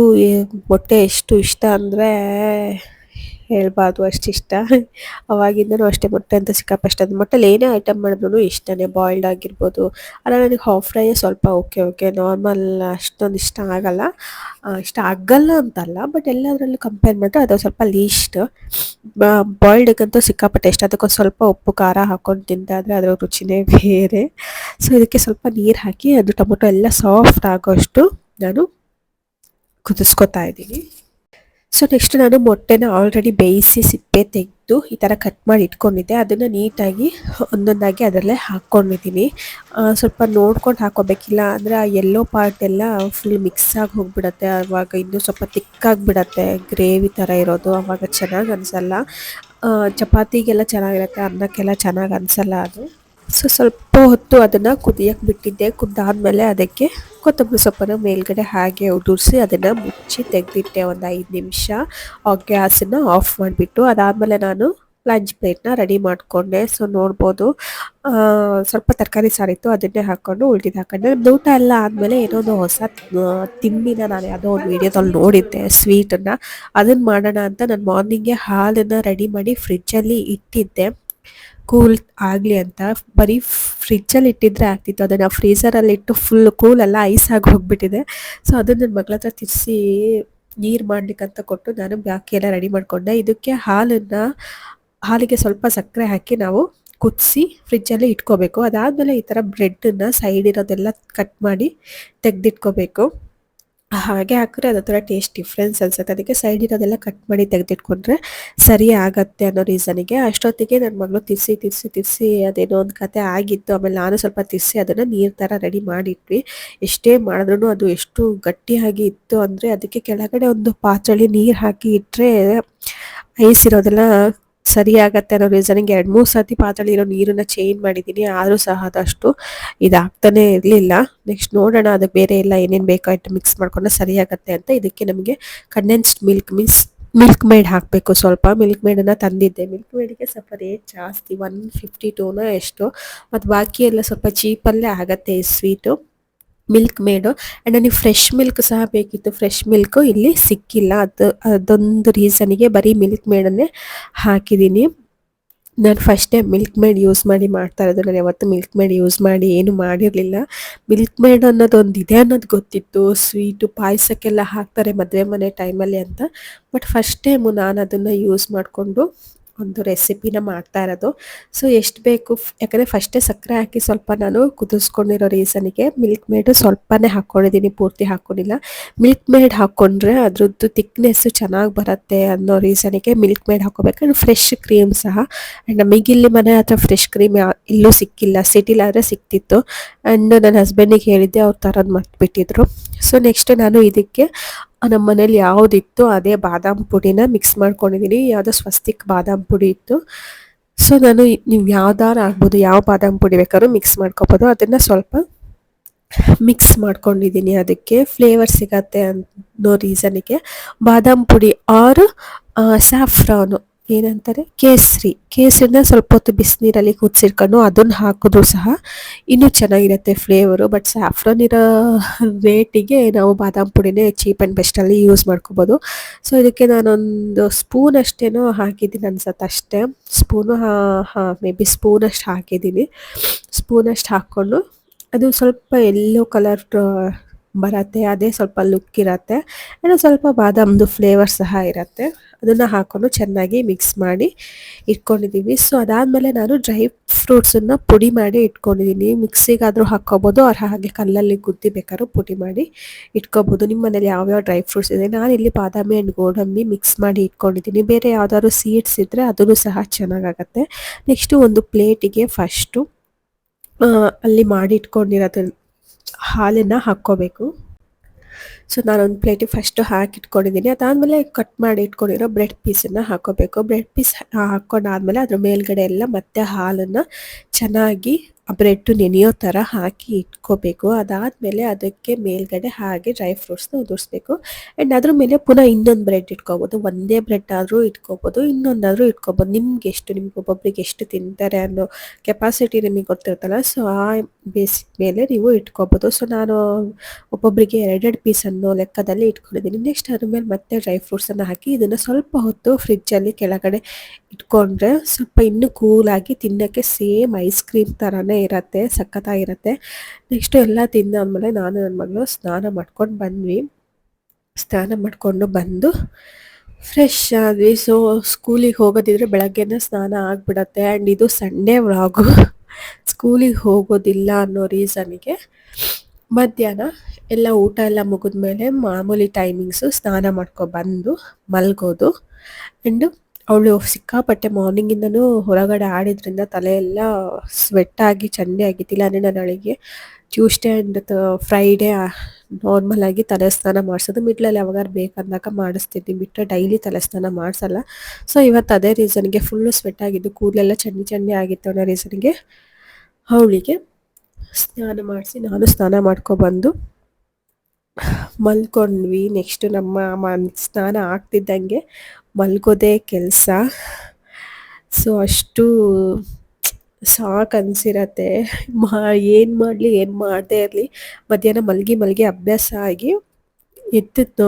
S1: ಮೊಟ್ಟೆ ಎಷ್ಟು ಇಷ್ಟ ಅಂದರೆ ಹೇಳ್ಬಾರ್ದು, ಅಷ್ಟು ಇಷ್ಟ. ಅವಾಗಿಂದನೂ ಅಷ್ಟೇ ಮೊಟ್ಟೆ ಅಂತ ಸಿಕ್ಕಾಪಟ್ಟೆ ಅದು ಮೊಟ್ಟೆಲಿ ಏನೇ ಐಟಮ್ ಮಾಡಿದ್ರು ಇಷ್ಟನೇ ಬಾಯ್ಲ್ಡ್ ಆಗಿರ್ಬೋದು. ಅಲ್ಲ ನನಗೆ ಹಾಫ್ ಫ್ರೈ ಸ್ವಲ್ಪ ಓಕೆ ಓಕೆ ನಾರ್ಮಲ್ ಅಷ್ಟೊಂದು ಇಷ್ಟ ಆಗಲ್ಲ. ಇಷ್ಟ ಆಗಲ್ಲ ಅಂತಲ್ಲ ಬಟ್ ಎಲ್ಲದರಲ್ಲೂ ಕಂಪೇರ್ ಮಾಡಿದ್ರೆ ಅದು ಸ್ವಲ್ಪ ಲೀಸ್ಟ್ ಬಾಯ್ಲ್ಡ್ಗಂತೂ ಸಿಕ್ಕಾಪಟ್ಟೆ ಇಷ್ಟ. ಅದಕ್ಕೊಂದು ಸ್ವಲ್ಪ ಉಪ್ಪು, ಖಾರ ಹಾಕೊಂಡು ತಿಂದಾದರೆ ಅದರ ರುಚಿನೇ ಬೇರೆ. ಸೊ ಇದಕ್ಕೆ ಸ್ವಲ್ಪ ನೀರು ಹಾಕಿ, ಅದು ಟೊಮೊಟೊ ಎಲ್ಲ ಸಾಫ್ಟ್ ಆಗೋಷ್ಟು ನಾನು ಕುದಿಸ್ಕೊತಾ ಇದ್ದೀನಿ. ಸೊ ನೆಕ್ಸ್ಟ್ ನಾನು ಮೊಟ್ಟೆನ ಆಲ್ರೆಡಿ ಬೇಯಿಸಿ ಸಿಪ್ಪೆ ತೆಗೆದು ಈ ಥರ ಕಟ್ ಮಾಡಿ ಇಟ್ಕೊಂಡಿದ್ದೆ. ಅದನ್ನು ನೀಟಾಗಿ ಒಂದೊಂದಾಗಿ ಅದರಲ್ಲೇ ಹಾಕ್ಕೊಂಡಿದ್ದೀನಿ ಸ್ವಲ್ಪ ನೋಡ್ಕೊಂಡು ಹಾಕೋಬೇಕಿಲ್ಲ ಅಂದರೆ ಆ ಎಲ್ಲೋ ಪಾರ್ಟ್ ಎಲ್ಲ ಫುಲ್ ಮಿಕ್ಸ್ ಆಗಿ ಹೋಗ್ಬಿಡತ್ತೆ. ಆವಾಗ ಇನ್ನೂ ಸ್ವಲ್ಪ ತಿಕ್ಕಾಗಿಬಿಡತ್ತೆ ಗ್ರೇವಿ ಥರ ಇರೋದು. ಆವಾಗ ಚೆನ್ನಾಗಿ ಅನಿಸಲ್ಲ. ಚಪಾತಿಗೆಲ್ಲ ಚೆನ್ನಾಗಿರುತ್ತೆ. ಅನ್ನಕ್ಕೆಲ್ಲ ಚೆನ್ನಾಗಿ ಅನಿಸಲ್ಲ ಅದು. ಸೊ ಸ್ವಲ್ಪ ಹೊತ್ತು ಅದನ್ನು ಕುದಿಯಕ್ಕೆ ಬಿಟ್ಟಿದ್ದೆ. ಕುದ್ದಾದಮೇಲೆ ಅದಕ್ಕೆ ಕೊತ್ತಂಬರಿ ಸೊಪ್ಪನ್ನು ಮೇಲ್ಗಡೆ ಹಾಗೆ ಉದುರಿಸಿ ಅದನ್ನು ಮುಚ್ಚಿ ತೆಗೆದಿಟ್ಟೆ ಒಂದು ಐದು ನಿಮಿಷ. ಆ ಗ್ಯಾಸನ್ನು ಆಫ್ ಮಾಡಿಬಿಟ್ಟು ಅದಾದಮೇಲೆ ನಾನು ಲಂಚ್ ಪ್ಲೇಟ್ನ ರೆಡಿ ಮಾಡಿಕೊಂಡೆ. ಸೊ ನೋಡ್ಬೋದು ಸ್ವಲ್ಪ ತರಕಾರಿ ಸಾರಿತ್ತು, ಅದನ್ನೇ ಹಾಕ್ಕೊಂಡು ಉಳ್ದಿದ್ದು ಹಾಕೊಂಡೆ. ಊಟ ಎಲ್ಲ ಆದಮೇಲೆ ಏನೋ ಒಂದು ಹೊಸ ತಿಂಡಿನ ನಾನು ಯಾವುದೋ ಒಂದು ವೀಡಿಯೋದಲ್ಲಿ ನೋಡಿದ್ದೆ ಸ್ವೀಟನ್ನು ಅದನ್ನು ಮಾಡೋಣ ಅಂತ ನಾನು ಮಾರ್ನಿಂಗೆ ಹಾಲನ್ನು ರೆಡಿ ಮಾಡಿ ಫ್ರಿಜ್ಜಲ್ಲಿ ಇಟ್ಟಿದ್ದೆ. ಕೂಲ್ ಆಗಲಿ ಅಂತ ಬರೀ ಫ್ರಿಜ್ಜಲ್ಲಿ ಇಟ್ಟಿದ್ರೆ ಆಗ್ತಿತ್ತು. ಅದನ್ನು ಫ್ರೀಝರಲ್ಲಿ ಇಟ್ಟು ಫುಲ್ ಕೂಲ್ ಎಲ್ಲ ಐಸ್ ಆಗಿ ಹೋಗ್ಬಿಟ್ಟಿದೆ. ಸೊ ಅದನ್ನು ನನ್ನ ಮಗಳ ಹತ್ರ ತಿರ್ಸಿ ನೀರು ಮಾಡ್ಲಿಕ್ಕಂತ ಕೊಟ್ಟು ನಾನು ಬಾಕಿ ಎಲ್ಲ ರೆಡಿ ಮಾಡಿಕೊಂಡೆ. ಇದಕ್ಕೆ ಹಾಲನ್ನು, ಹಾಲಿಗೆ ಸ್ವಲ್ಪ ಸಕ್ಕರೆ ಹಾಕಿ ನಾವು ಕುದಿಸಿ ಫ್ರಿಜ್ಜಲ್ಲಿ ಇಟ್ಕೋಬೇಕು. ಅದಾದಮೇಲೆ ಈ ಥರ ಬ್ರೆಡ್ಡನ್ನು ಸೈಡ್ ಇರೋದೆಲ್ಲ ಕಟ್ ಮಾಡಿ ತೆಗೆದಿಟ್ಕೋಬೇಕು. ಹಾಗೆ ಹಾಕಿದ್ರೆ ಅದೊಂಥರ ಥರ ಟೇಸ್ಟ್ ಡಿಫ್ರೆನ್ಸ್ ಅನ್ಸುತ್ತೆ. ಅದಕ್ಕೆ ಸೈಡ್ ಇರೋದೆಲ್ಲ ಕಟ್ ಮಾಡಿ ತೆಗೆದಿಟ್ಕೊಂಡ್ರೆ ಸರಿ ಆಗತ್ತೆ ಅನ್ನೋ ರೀಸನಿಗೆ ಅಷ್ಟೊತ್ತಿಗೆ ನನ್ನ ಮಗಳು ತಿರ್ಸಿ ತಿರ್ಸಿ ತಿರ್ಸಿ ಅದೇನೋ ಒಂದು ಕತೆ ಆಗಿತ್ತು. ಆಮೇಲೆ ನಾನು ಸ್ವಲ್ಪ ತಿರ್ಸಿ ಅದನ್ನು ನೀರು ಥರ ರೆಡಿ ಮಾಡಿಟ್ವಿ. ಎಷ್ಟೇ ಮಾಡಿದ್ರೂ ಅದು ಎಷ್ಟು ಗಟ್ಟಿಯಾಗಿ ಇತ್ತು ಅಂದರೆ ಅದಕ್ಕೆ ಕೆಳಗಡೆ ಒಂದು ಪಾತ್ರೆಯಲ್ಲಿ ನೀರು ಹಾಕಿ ಇಟ್ಟರೆ ಐಸ್ ಇರೋದೆಲ್ಲ ಸರಿ ಆಗತ್ತೆ ಅನ್ನೋ ರೀಸನಿಗೆ ಎರಡು ಮೂರು ಸರ್ತಿ ಪಾತ್ರೆಯಲ್ಲಿ ಇರೋ ನೀರನ್ನ ಚೇಂಜ್ ಮಾಡಿದ್ದೀನಿ ಆದರೂ ಸಹ ಅದಷ್ಟು ಇದಾಗ್ತಾನೆ ಇರಲಿಲ್ಲ. ನೆಕ್ಸ್ಟ್ ನೋಡೋಣ, ಅದು ಬೇರೆ ಎಲ್ಲ ಏನೇನು ಬೇಕಾಯ್ತು ಮಿಕ್ಸ್ ಮಾಡ್ಕೊಂಡ್ರೆ ಸರಿ ಆಗತ್ತೆ ಅಂತ ಇದಕ್ಕೆ ನಮಗೆ condensed milk miss milk made ಹಾಕಬೇಕು. ಸ್ವಲ್ಪ ಮಿಲ್ಕ್ ಮೇಡನ್ನು ತಂದಿದ್ದೆ. ಮಿಲ್ಕ್ ಮೇಡಿಗೆ ಸ್ವಲ್ಪ ರೇಟ್ ಜಾಸ್ತಿ ಒನ್ ಫಿಫ್ಟಿ ಟೂನ ಎಷ್ಟು. ಮತ್ತು ಬಾಕಿ ಎಲ್ಲ ಸ್ವಲ್ಪ ಚೀಪಲ್ಲೇ ಆಗತ್ತೆ ಈ ಸ್ವೀಟು ಮಿಲ್ಕ್ ಮೇಡು ಆ್ಯಂಡ್ ನನಗೆ ಫ್ರೆಶ್ ಮಿಲ್ಕ್ ಸಹ ಬೇಕಿತ್ತು. ಫ್ರೆಶ್ ಮಿಲ್ಕು ಇಲ್ಲಿ ಸಿಕ್ಕಿಲ್ಲ. ಅದು, ಅದೊಂದು ರೀಸನಿಗೆ ಬರೀ ಮಿಲ್ಕ್ ಮೇಡನ್ನೇ ಹಾಕಿದ್ದೀನಿ. ನಾನು first time milk made use ಮಾಡಿ ಮಾಡ್ತಾ ಇರೋದು. ನಾನು ಯಾವತ್ತೂ ಮಿಲ್ಕ್ ಮೇಡ್ ಯೂಸ್ ಮಾಡಿ ಏನು ಮಾಡಿರಲಿಲ್ಲ. ಮಿಲ್ಕ್ ಮೇಡ್ ಅನ್ನೋದೊಂದು ಇದೆ ಅನ್ನೋದು ಗೊತ್ತಿತ್ತು. ಸ್ವೀಟು ಪಾಯಸಕ್ಕೆಲ್ಲ ಹಾಕ್ತಾರೆ ಮದುವೆ ಮನೆ ಟೈಮಲ್ಲಿ ಅಂತ. ಬಟ್ ಫಸ್ಟ್ ಟೈಮು ನಾನು ಅದನ್ನು ಯೂಸ್ ಮಾಡಿಕೊಂಡು ಒಂದು ರೆಸಿಪಿನ ಮಾಡ್ತಾ ಇರೋದು. ಸೊ ಎಷ್ಟು ಬೇಕು ಯಾಕಂದರೆ ಫಸ್ಟೇ ಸಕ್ಕರೆ ಹಾಕಿ ಸ್ವಲ್ಪ ನಾನು ಕುದಿಸ್ಕೊಂಡಿರೋ ರೀಸನಿಗೆ ಮಿಲ್ಕ್ ಮೇಡ್ ಸ್ವಲ್ಪನೇ ಹಾಕ್ಕೊಂಡಿದ್ದೀನಿ ಪೂರ್ತಿ ಹಾಕ್ಕೊಂಡಿಲ್ಲ ಮಿಲ್ಕ್ ಮೇಡ್ ಹಾಕ್ಕೊಂಡ್ರೆ ಅದ್ರದ್ದು ತಿಕ್ನೆಸ್ಸು ಚೆನ್ನಾಗಿ ಬರುತ್ತೆ ಅನ್ನೋ ರೀಸನಿಗೆ ಮಿಲ್ಕ್ ಮೇಡ್ ಹಾಕೋಬೇಕು. ಆ್ಯಂಡ್ ಫ್ರೆಶ್ ಕ್ರೀಮ್ ಸಹ. ಆ್ಯಂಡ್ ನಮಗಿಲ್ಲಿ ಮನೆ ಹತ್ರ ಫ್ರೆಶ್ ಕ್ರೀಮ್ ಇಲ್ಲೂ ಸಿಕ್ಕಿಲ್ಲ ಸಿಟಿಲಾದರೆ ಸಿಕ್ತಿತ್ತು. ಆ್ಯಂಡ್ ನನ್ನ ಹಸ್ಬೆಂಡಿಗೆ ಹೇಳಿದ್ದೆ, ಅವ್ರು ತರೋದು ಮರ್ತ್ಬಿಟ್ಟಿದ್ರು. ಸೊ ನೆಕ್ಸ್ಟ್ ನಾನು ಇದಕ್ಕೆ ನಮ್ಮ ಮನೇಲಿ ಯಾವುದಿತ್ತು ಅದೇ ಬಾದಾಮ್ ಪುಡಿನ ಮಿಕ್ಸ್ ಮಾಡ್ಕೊಂಡಿದ್ದೀನಿ ಯಾವುದೋ ಸ್ವಸ್ತಿಕ್ ಬಾದಾಮ್ ಪುಡಿ ಇತ್ತು. ಸೊ ನಾನು ನೀವು ಯಾವ್ದಾರು ಆಗ್ಬೋದು, ಯಾವ ಬಾದಾಮ್ ಪುಡಿ ಬೇಕಾದ್ರೂ ಮಿಕ್ಸ್ ಮಾಡ್ಕೋಬೋದು. ಅದನ್ನು ಸ್ವಲ್ಪ ಮಿಕ್ಸ್ ಮಾಡ್ಕೊಂಡಿದ್ದೀನಿ ಅದಕ್ಕೆ. ಫ್ಲೇವರ್ ಸಿಗತ್ತೆ ಅನ್ನೋ ರೀಸನಿಗೆ ಬಾದಾಮ್ ಪುಡಿ ಆರ್ ಸ್ಯಾಫ್ರಾನು ಏನಂತಾರೆ? ಕೇಸರಿ. ಕೇಸರಿನ ಸ್ವಲ್ಪ ಹೊತ್ತು ಬಿಸಿನೀರಲ್ಲಿ ಕುದಿಸಿಟ್ಕೊಂಡು ಅದನ್ನು ಹಾಕಿದ್ರು ಸಹ ಇನ್ನೂ ಚೆನ್ನಾಗಿರುತ್ತೆ ಫ್ಲೇವರು ಬಟ್ ಸ್ಯಾಫ್ರನ್ ಇರೋ ರೇಟಿಗೆ ನಾವು ಬಾದಾಮ್ ಪುಡಿನೇ ಚೀಪ್ ಆ್ಯಂಡ್ ಬೆಸ್ಟಲ್ಲಿ ಯೂಸ್ ಮಾಡ್ಕೋಬೋದು. ಸೊ ಇದಕ್ಕೆ ನಾನೊಂದು ಸ್ಪೂನ್ ಅಷ್ಟೇನೋ ಹಾಕಿದ್ದೀನಿ ಅನ್ಸತ್ತೆ ಅಷ್ಟೇ. ಸ್ಪೂನು ಮೇ ಬಿ ಸ್ಪೂನಷ್ಟು ಹಾಕಿದ್ದೀನಿ. ಸ್ಪೂನಷ್ಟು ಹಾಕ್ಕೊಂಡು ಅದು ಸ್ವಲ್ಪ ಎಲ್ಲೋ ಕಲರ್ ಬರತ್ತೆ, ಅದೇ ಸ್ವಲ್ಪ ಲುಕ್ ಇರತ್ತೆ. ಇನ್ನು ಸ್ವಲ್ಪ ಬಾದಾಮ್ದು ಫ್ಲೇವರ್ ಸಹ ಇರುತ್ತೆ. ಅದನ್ನು ಹಾಕೊಂಡು ಚೆನ್ನಾಗಿ ಮಿಕ್ಸ್ ಮಾಡಿ ಇಟ್ಕೊಂಡಿದ್ದೀವಿ ಸೊ ಅದಾದಮೇಲೆ ನಾನು ಡ್ರೈ ಫ್ರೂಟ್ಸನ್ನು ಪುಡಿ ಮಾಡಿ ಇಟ್ಕೊಂಡಿದ್ದೀನಿ ಮಿಕ್ಸಿಗಾದರೂ ಹಾಕ್ಕೋಬೋದು, ಅವ್ರ ಹಾಗೆ ಕಲ್ಲಲ್ಲಿ ಗುದ್ದಿ ಬೇಕಾದ್ರೂ ಪುಡಿ ಮಾಡಿ ಇಟ್ಕೋಬೋದು. ನಿಮ್ಮ ಮನೇಲಿ ಯಾವ್ಯಾವ ಡ್ರೈ ಫ್ರೂಟ್ಸ್ ಇದೆ? ನಾನು ಇಲ್ಲಿ ಬಾದಾಮಿ ಆ್ಯಂಡ್ ಗೋಡಂಬಿ ಮಿಕ್ಸ್ ಮಾಡಿ ಇಟ್ಕೊಂಡಿದ್ದೀನಿ ಬೇರೆ ಯಾವುದಾದ್ರು ಸೀಡ್ಸ್ ಇದ್ದರೆ ಅದೂ ಸಹ ಚೆನ್ನಾಗಾಗತ್ತೆ. ನೆಕ್ಸ್ಟು ಒಂದು ಪ್ಲೇಟಿಗೆ ಫಸ್ಟು ಅಲ್ಲಿ ಮಾಡಿ ಇಟ್ಕೊಂಡಿರೋದು ಹಾಲನ್ನು ಹಾಕ್ಕೋಬೇಕು. ಸೊ ನಾನೊಂದು ಪ್ಲೇಟಿಗೆ ಫಸ್ಟು ಹಾಕಿ ಇಟ್ಕೊಂಡಿದ್ದೀನಿ ಅದಾದಮೇಲೆ ಕಟ್ ಮಾಡಿ ಇಟ್ಕೊಂಡಿರೋ ಬ್ರೆಡ್ ಪೀಸನ್ನು ಹಾಕೋಬೇಕು ಬ್ರೆಡ್ ಪೀಸ್ ಹಾಕ್ಕೊಂಡಾದ್ಮೇಲೆ ಅದ್ರ ಮೇಲ್ಗಡೆ ಎಲ್ಲ ಮತ್ತೆ ಹಾಲನ್ನು ಚೆನ್ನಾಗಿ ಬ್ರೆಡ್ ನೆನೆಯೋ ಥರ ಹಾಕಿ ಇಟ್ಕೋಬೇಕು. ಅದಾದಮೇಲೆ ಅದಕ್ಕೆ ಮೇಲ್ಗಡೆ ಹಾಗೆ ಡ್ರೈ ಫ್ರೂಟ್ಸ್ನ ಉದುರಿಸ್ಬೇಕು. ಆ್ಯಂಡ್ ಅದ್ರ ಮೇಲೆ ಪುನಃ ಇನ್ನೊಂದು ಬ್ರೆಡ್ ಇಟ್ಕೋಬೋದು. ಒಂದೇ ಬ್ರೆಡ್ ಆದರೂ ಇಟ್ಕೋಬೋದು, ಇನ್ನೊಂದಾದರೂ ಇಟ್ಕೋಬೋದು. ನಿಮ್ಗೆ ಎಷ್ಟು ನಿಮ್ಗೆ ಒಬ್ಬೊಬ್ರಿಗೆ ಎಷ್ಟು ತಿಂತಾರೆ ಅನ್ನೋ ಕೆಪಾಸಿಟಿ ನಿಮಗೆ ಗೊತ್ತಿರುತ್ತಲ್ಲ ಸೊ ಆ ಬೇಸಿಕ್ ಮೇಲೆ ನೀವು ಇಟ್ಕೋಬೋದು. ಸೊ ನಾನು ಒಬ್ಬೊಬ್ಬರಿಗೆ ಎರಡೆರಡು ಪೀಸ್ ಅನ್ನೋ ಲೆಕ್ಕದಲ್ಲಿ ಇಟ್ಕೊಂಡಿದ್ದೀನಿ. ನೆಕ್ಸ್ಟ್ ಅದ್ರ ಮೇಲೆ ಮತ್ತೆ ಡ್ರೈ ಫ್ರೂಟ್ಸನ್ನು ಹಾಕಿ ಇದನ್ನು ಸ್ವಲ್ಪ ಹೊತ್ತು ಫ್ರಿಜ್ಜಲ್ಲಿ ಕೆಳಗಡೆ ಇಟ್ಕೊಂಡ್ರೆ ಸ್ವಲ್ಪ ಇನ್ನೂ ಕೂಲಾಗಿ ತಿನ್ನೋಕ್ಕೆ ಸೇಮ್ ಐಸ್ ಕ್ರೀಮ್ ಥರನೇ ಇರುತ್ತೆ, ಸಖತ್ತಾಗಿರುತ್ತೆ. ನೆಕ್ಸ್ಟು ಎಲ್ಲ ತಿಂದಾದ್ಮೇಲೆ ನಾನು ನನ್ನ ಮಗಳು ಸ್ನಾನ ಮಾಡ್ಕೊಂಡು ಬಂದ್ವಿ. ಸ್ನಾನ ಮಾಡಿಕೊಂಡು ಬಂದು ಫ್ರೆಶ್ ಆದ್ವಿ. ಸೊ ಸ್ಕೂಲಿಗೆ ಹೋಗೋದಿದ್ರೆ ಬೆಳಗ್ಗೆನೇ ಸ್ನಾನ ಆಗಿಬಿಡತ್ತೆ. ಆ್ಯಂಡ್ ಇದು ಸಂಡೇ ವ್ಲಾಗು ಸ್ಕೂಲಿಗೆ ಹೋಗೋದಿಲ್ಲ ಅನ್ನೋ ರೀಸನ್ಗೆ ಮಧ್ಯಾಹ್ನ ಎಲ್ಲ ಊಟ ಎಲ್ಲ ಮುಗಿದ್ಮೇಲೆ ಮಾಮೂಲಿ ಟೈಮಿಂಗ್ಸು ಸ್ನಾನ ಮಾಡ್ಕೊ ಬಂದು ಮಲ್ಗೋದು. ಆ್ಯಂಡು ಅವಳು ಸಿಕ್ಕಾಪಟ್ಟೆ ಮಾರ್ನಿಂಗಿಂದನೂ ಹೊರಗಡೆ ಆಡಿದ್ರಿಂದ ತಲೆ ಎಲ್ಲ ಸ್ವೆಟ್ ಆಗಿ, ಚಂಡಿ ಆಗಿತ್ತಿಲ್ಲ ಅಂದರೆ ನಾನು ಅವಳಿಗೆ ಟ್ಯೂಸ್ಡೇ ಆ್ಯಂಡ್ ಫ್ರೈಡೇ ನಾರ್ಮಲ್ ಆಗಿ ತಲೆ ಸ್ನಾನ ಮಾಡಿಸೋದು. ಮಿಡ್ಲಲ್ಲಿ ಯಾವಾಗಾರು ಬೇಕಂದಾಗ ಮಾಡಿಸ್ತಿದ್ವಿ ಬಿಟ್ಟರೆ ಡೈಲಿ ತಲೆ ಸ್ನಾನ ಮಾಡಿಸಲ್ಲ. ಸೊ ಇವತ್ತು ಅದೇ ರೀಸನ್ಗೆ ಫುಲ್ಲು ಸ್ವೆಟ್ ಆಗಿದ್ದು, ಕೂದಲೆಲ್ಲ ಚಂಡಿ ಚಂಡಿ ಆಗಿತ್ತು ಅನ್ನೋ ರೀಸನ್ಗೆ ಅವಳಿಗೆ ಸ್ನಾನ ಮಾಡಿಸಿ ನಾನು ಸ್ನಾನ ಮಾಡ್ಕೊಬಂದು ಮಲ್ಕೊಂಡ್ವಿ. ನೆಕ್ಸ್ಟು ನಮ್ಮ ಸ್ನಾನ ಆಗ್ತಿದ್ದಂಗೆ ಮಲ್ಗೋದೇ ಕೆಲಸ. ಸೊ ಅಷ್ಟು ಸಾಕು ಅನಿಸಿರತ್ತೆ. ಮಾ, ಏನು ಮಾಡಲಿ, ಏನು ಮಾಡದೇ ಇರಲಿ. ಮಧ್ಯಾಹ್ನ ಮಲಗಿ ಮಲಗಿ ಅಭ್ಯಾಸ ಆಗಿ ಎದ್ದು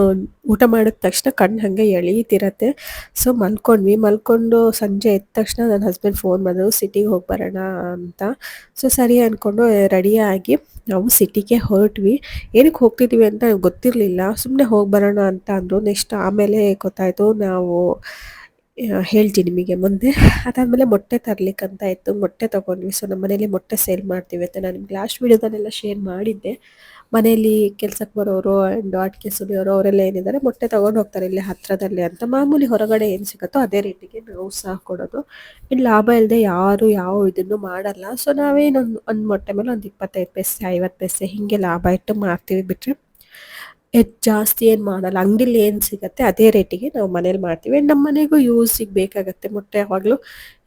S1: ಊಟ ಮಾಡಿದ ತಕ್ಷಣ ಕಣ್ಣು ಹಾಗೆ ಎಳೀತಿರತ್ತೆ. ಸೊ ಮಲ್ಕೊಂಡ್ವಿ. ಮಲ್ಕೊಂಡು ಸಂಜೆ ಎದ್ದ ತಕ್ಷಣ ನನ್ನ ಹಸ್ಬೆಂಡ್ ಫೋನ್ ಮಾಡಿದ್ರು ಸಿಟಿಗೆ ಹೋಗಿ ಬರೋಣ ಅಂತ. ಸೊ ಸರಿ ಅಂದ್ಕೊಂಡು ರೆಡಿಯಾಗಿ ನಾವು ಸಿಟಿಗೆ ಹೊರಟ್ವಿ. ಏನಕ್ಕೆ ಹೋಗ್ತಿದ್ವಿ ಅಂತ ಗೊತ್ತಿರಲಿಲ್ಲ. ಸುಮ್ಮನೆ ಹೋಗಿ ಬರೋಣ ಅಂತ ಅಂದರು. ನೆಕ್ಸ್ಟ್ ಆಮೇಲೆ ಗೊತ್ತಾಯಿತು. ನಾವು ಹೇಳ್ತೀನಿ ನಿಮಗೆ ಮುಂದೆ. ಅದಾದಮೇಲೆ ಮೊಟ್ಟೆ ತರಲಿಕ್ಕಂತ ಇತ್ತು. ಮೊಟ್ಟೆ ತೊಗೊಂಡ್ವಿ. ಸೊ ನಮ್ಮ ಮನೇಲಿ ಮೊಟ್ಟೆ ಸೇಲ್ ಮಾಡ್ತೀವಿ ಅಂತ ನಾನು ನಿಮ್ಗೆ ಲಾಸ್ಟ್ ವೀಡಿಯೋದಲ್ಲೆಲ್ಲ ಶೇರ್ ಮಾಡಿದ್ದೆ. ಮನೆಯಲ್ಲಿ ಕೆಲ್ಸಕ್ಕೆ ಬರೋರು ಆ್ಯಂಡ್ ಆಟಿಕೆ ಸುಲಿಯೋರು ಅವರೆಲ್ಲ ಏನಿದ್ದಾರೆ ಮೊಟ್ಟೆ ತೊಗೊಂಡು ಹೋಗ್ತಾರೆ ಇಲ್ಲಿ ಹತ್ತಿರದಲ್ಲೇ ಅಂತ. ಮಾಮೂಲಿ ಹೊರಗಡೆ ಏನು ಸಿಗುತ್ತೋ ಅದೇ ರೇಟಿಗೆ ನಾವು ಸಹ ಕೊಡೋದು. ಇಲ್ಲಿ ಲಾಭ ಇಲ್ಲದೆ ಯಾರು ಯಾವ ಇದನ್ನು ಮಾಡಲ್ಲ. ಸೊ ನಾವೇನೊಂದು ಒಂದು ಮೊಟ್ಟೆ ಮೇಲೆ ಒಂದು ಇಪ್ಪತ್ತೈದು ಪೈಸೆ, ಐವತ್ತು ಪೈಸೆ ಹೀಗೆ ಲಾಭ ಇಟ್ಟು ಮಾರ್ತೀವಿ ಬಿಟ್ಟರೆ ಹೆಚ್ಚು ಜಾಸ್ತಿ ಏನು ಮಾಡಲ್ಲ. ಅಂಗಡಿಲಿ ಏನು ಸಿಗುತ್ತೆ ಅದೇ ರೇಟಿಗೆ ನಾವು ಮನೇಲಿ ಮಾಡ್ತೀವಿ. ನಮ್ಮ ಮನೆಗೂ ಯೂಸಿಗೆ ಬೇಕಾಗುತ್ತೆ. ಮೊಟ್ಟೆ ಯಾವಾಗಲೂ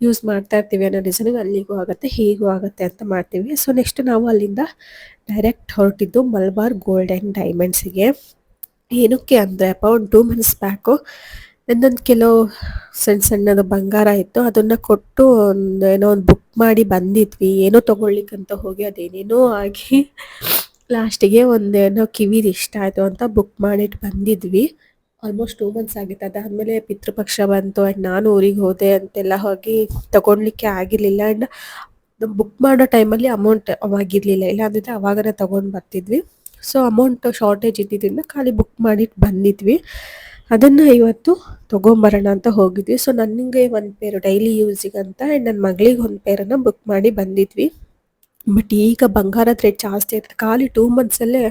S1: ಯೂಸ್ ಮಾಡ್ತಾ ಇರ್ತೀವಿ ಅನ್ನೋ ರೀಸನಿಗೆ ಅಲ್ಲಿಗೂ ಆಗುತ್ತೆ, ಹೀಗೂ ಆಗುತ್ತೆ ಅಂತ ಮಾಡ್ತೀವಿ. ಸೊ ನೆಕ್ಸ್ಟ್ ನಾವು ಅಲ್ಲಿಂದ ಡೈರೆಕ್ಟ್ ಹೊರಟಿದ್ದು ಮಲ್ಬಾರ್ ಗೋಲ್ಡ್ ಆ್ಯಂಡ್ ಡೈಮಂಡ್ಸಿಗೆ ಏನಕ್ಕೆ ಅಂದರೆ ಅಪ್ಪ, ಒಂದು ಟೂ ಮಂತ್ಸ್ ಬ್ಯಾಕು ನಂದೊಂದು ಕೆಲವು ಸಣ್ಣ ಸಣ್ಣದು ಬಂಗಾರ ಇತ್ತು. ಅದನ್ನು ಕೊಟ್ಟು ಒಂದು ಏನೋ ಒಂದು ಬುಕ್ ಮಾಡಿ ಬಂದಿದ್ವಿ. ಏನೋ ತೊಗೊಳ್ಲಿಕ್ಕಂತ ಹೋಗಿ ಅದೇನೇನೋ ಆಗಿ ಲಾಸ್ಟಿಗೆ ಒಂದೇನೋ ಕಿವಿದು ಇಷ್ಟ ಆಯಿತು ಅಂತ ಬುಕ್ ಮಾಡಿಟ್ಟು ಬಂದಿದ್ವಿ. ಆಲ್ಮೋಸ್ಟ್ ಟೂ ಮಂತ್ಸ್ ಆಗಿತ್ತು. ಅದಾದಮೇಲೆ ಪಿತೃಪಕ್ಷ ಬಂತು ಆ್ಯಂಡ್ ನಾನು ಊರಿಗೆ ಹೋದೆ ಅಂತೆಲ್ಲ ಹೋಗಿ ತಗೊಳ್ಲಿಕ್ಕೆ ಆಗಿರಲಿಲ್ಲ ಆ್ಯಂಡ್ ಬುಕ್ ಮಾಡೋ ಟೈಮಲ್ಲಿ ಅಮೌಂಟ್ ಅವಾಗಿರಲಿಲ್ಲ. ಇಲ್ಲ ಅಂದಿದ್ರೆ ಅವಾಗನೇ ತೊಗೊಂಡು ಬರ್ತಿದ್ವಿ. ಸೊ ಅಮೌಂಟ್ ಶಾರ್ಟೇಜ್ ಇದ್ದಿದ್ದರಿಂದ ಖಾಲಿ ಬುಕ್ ಮಾಡಿಟ್ಟು ಬಂದಿದ್ವಿ. ಅದನ್ನು ಇವತ್ತು ತೊಗೊಂಬರೋಣ ಅಂತ ಹೋಗಿದ್ವಿ. ಸೊ ನನಗೆ ಒಂದು ಪೇರು ಡೈಲಿ ಯೂಸಿಗೆ ಅಂತ ಆ್ಯಂಡ್ ನನ್ನ ಮಗಳಿಗೆ ಒಂದು ಪೇರನ್ನು ಬುಕ್ ಮಾಡಿ ಬಂದಿದ್ವಿ. ಬಟ್ ಈಗ ಬಂಗಾರದ ರೇಟ್ ಜಾಸ್ತಿ ಖಾಲಿ ಟೂ ಮಂತ್ಸಲ್ಲೇ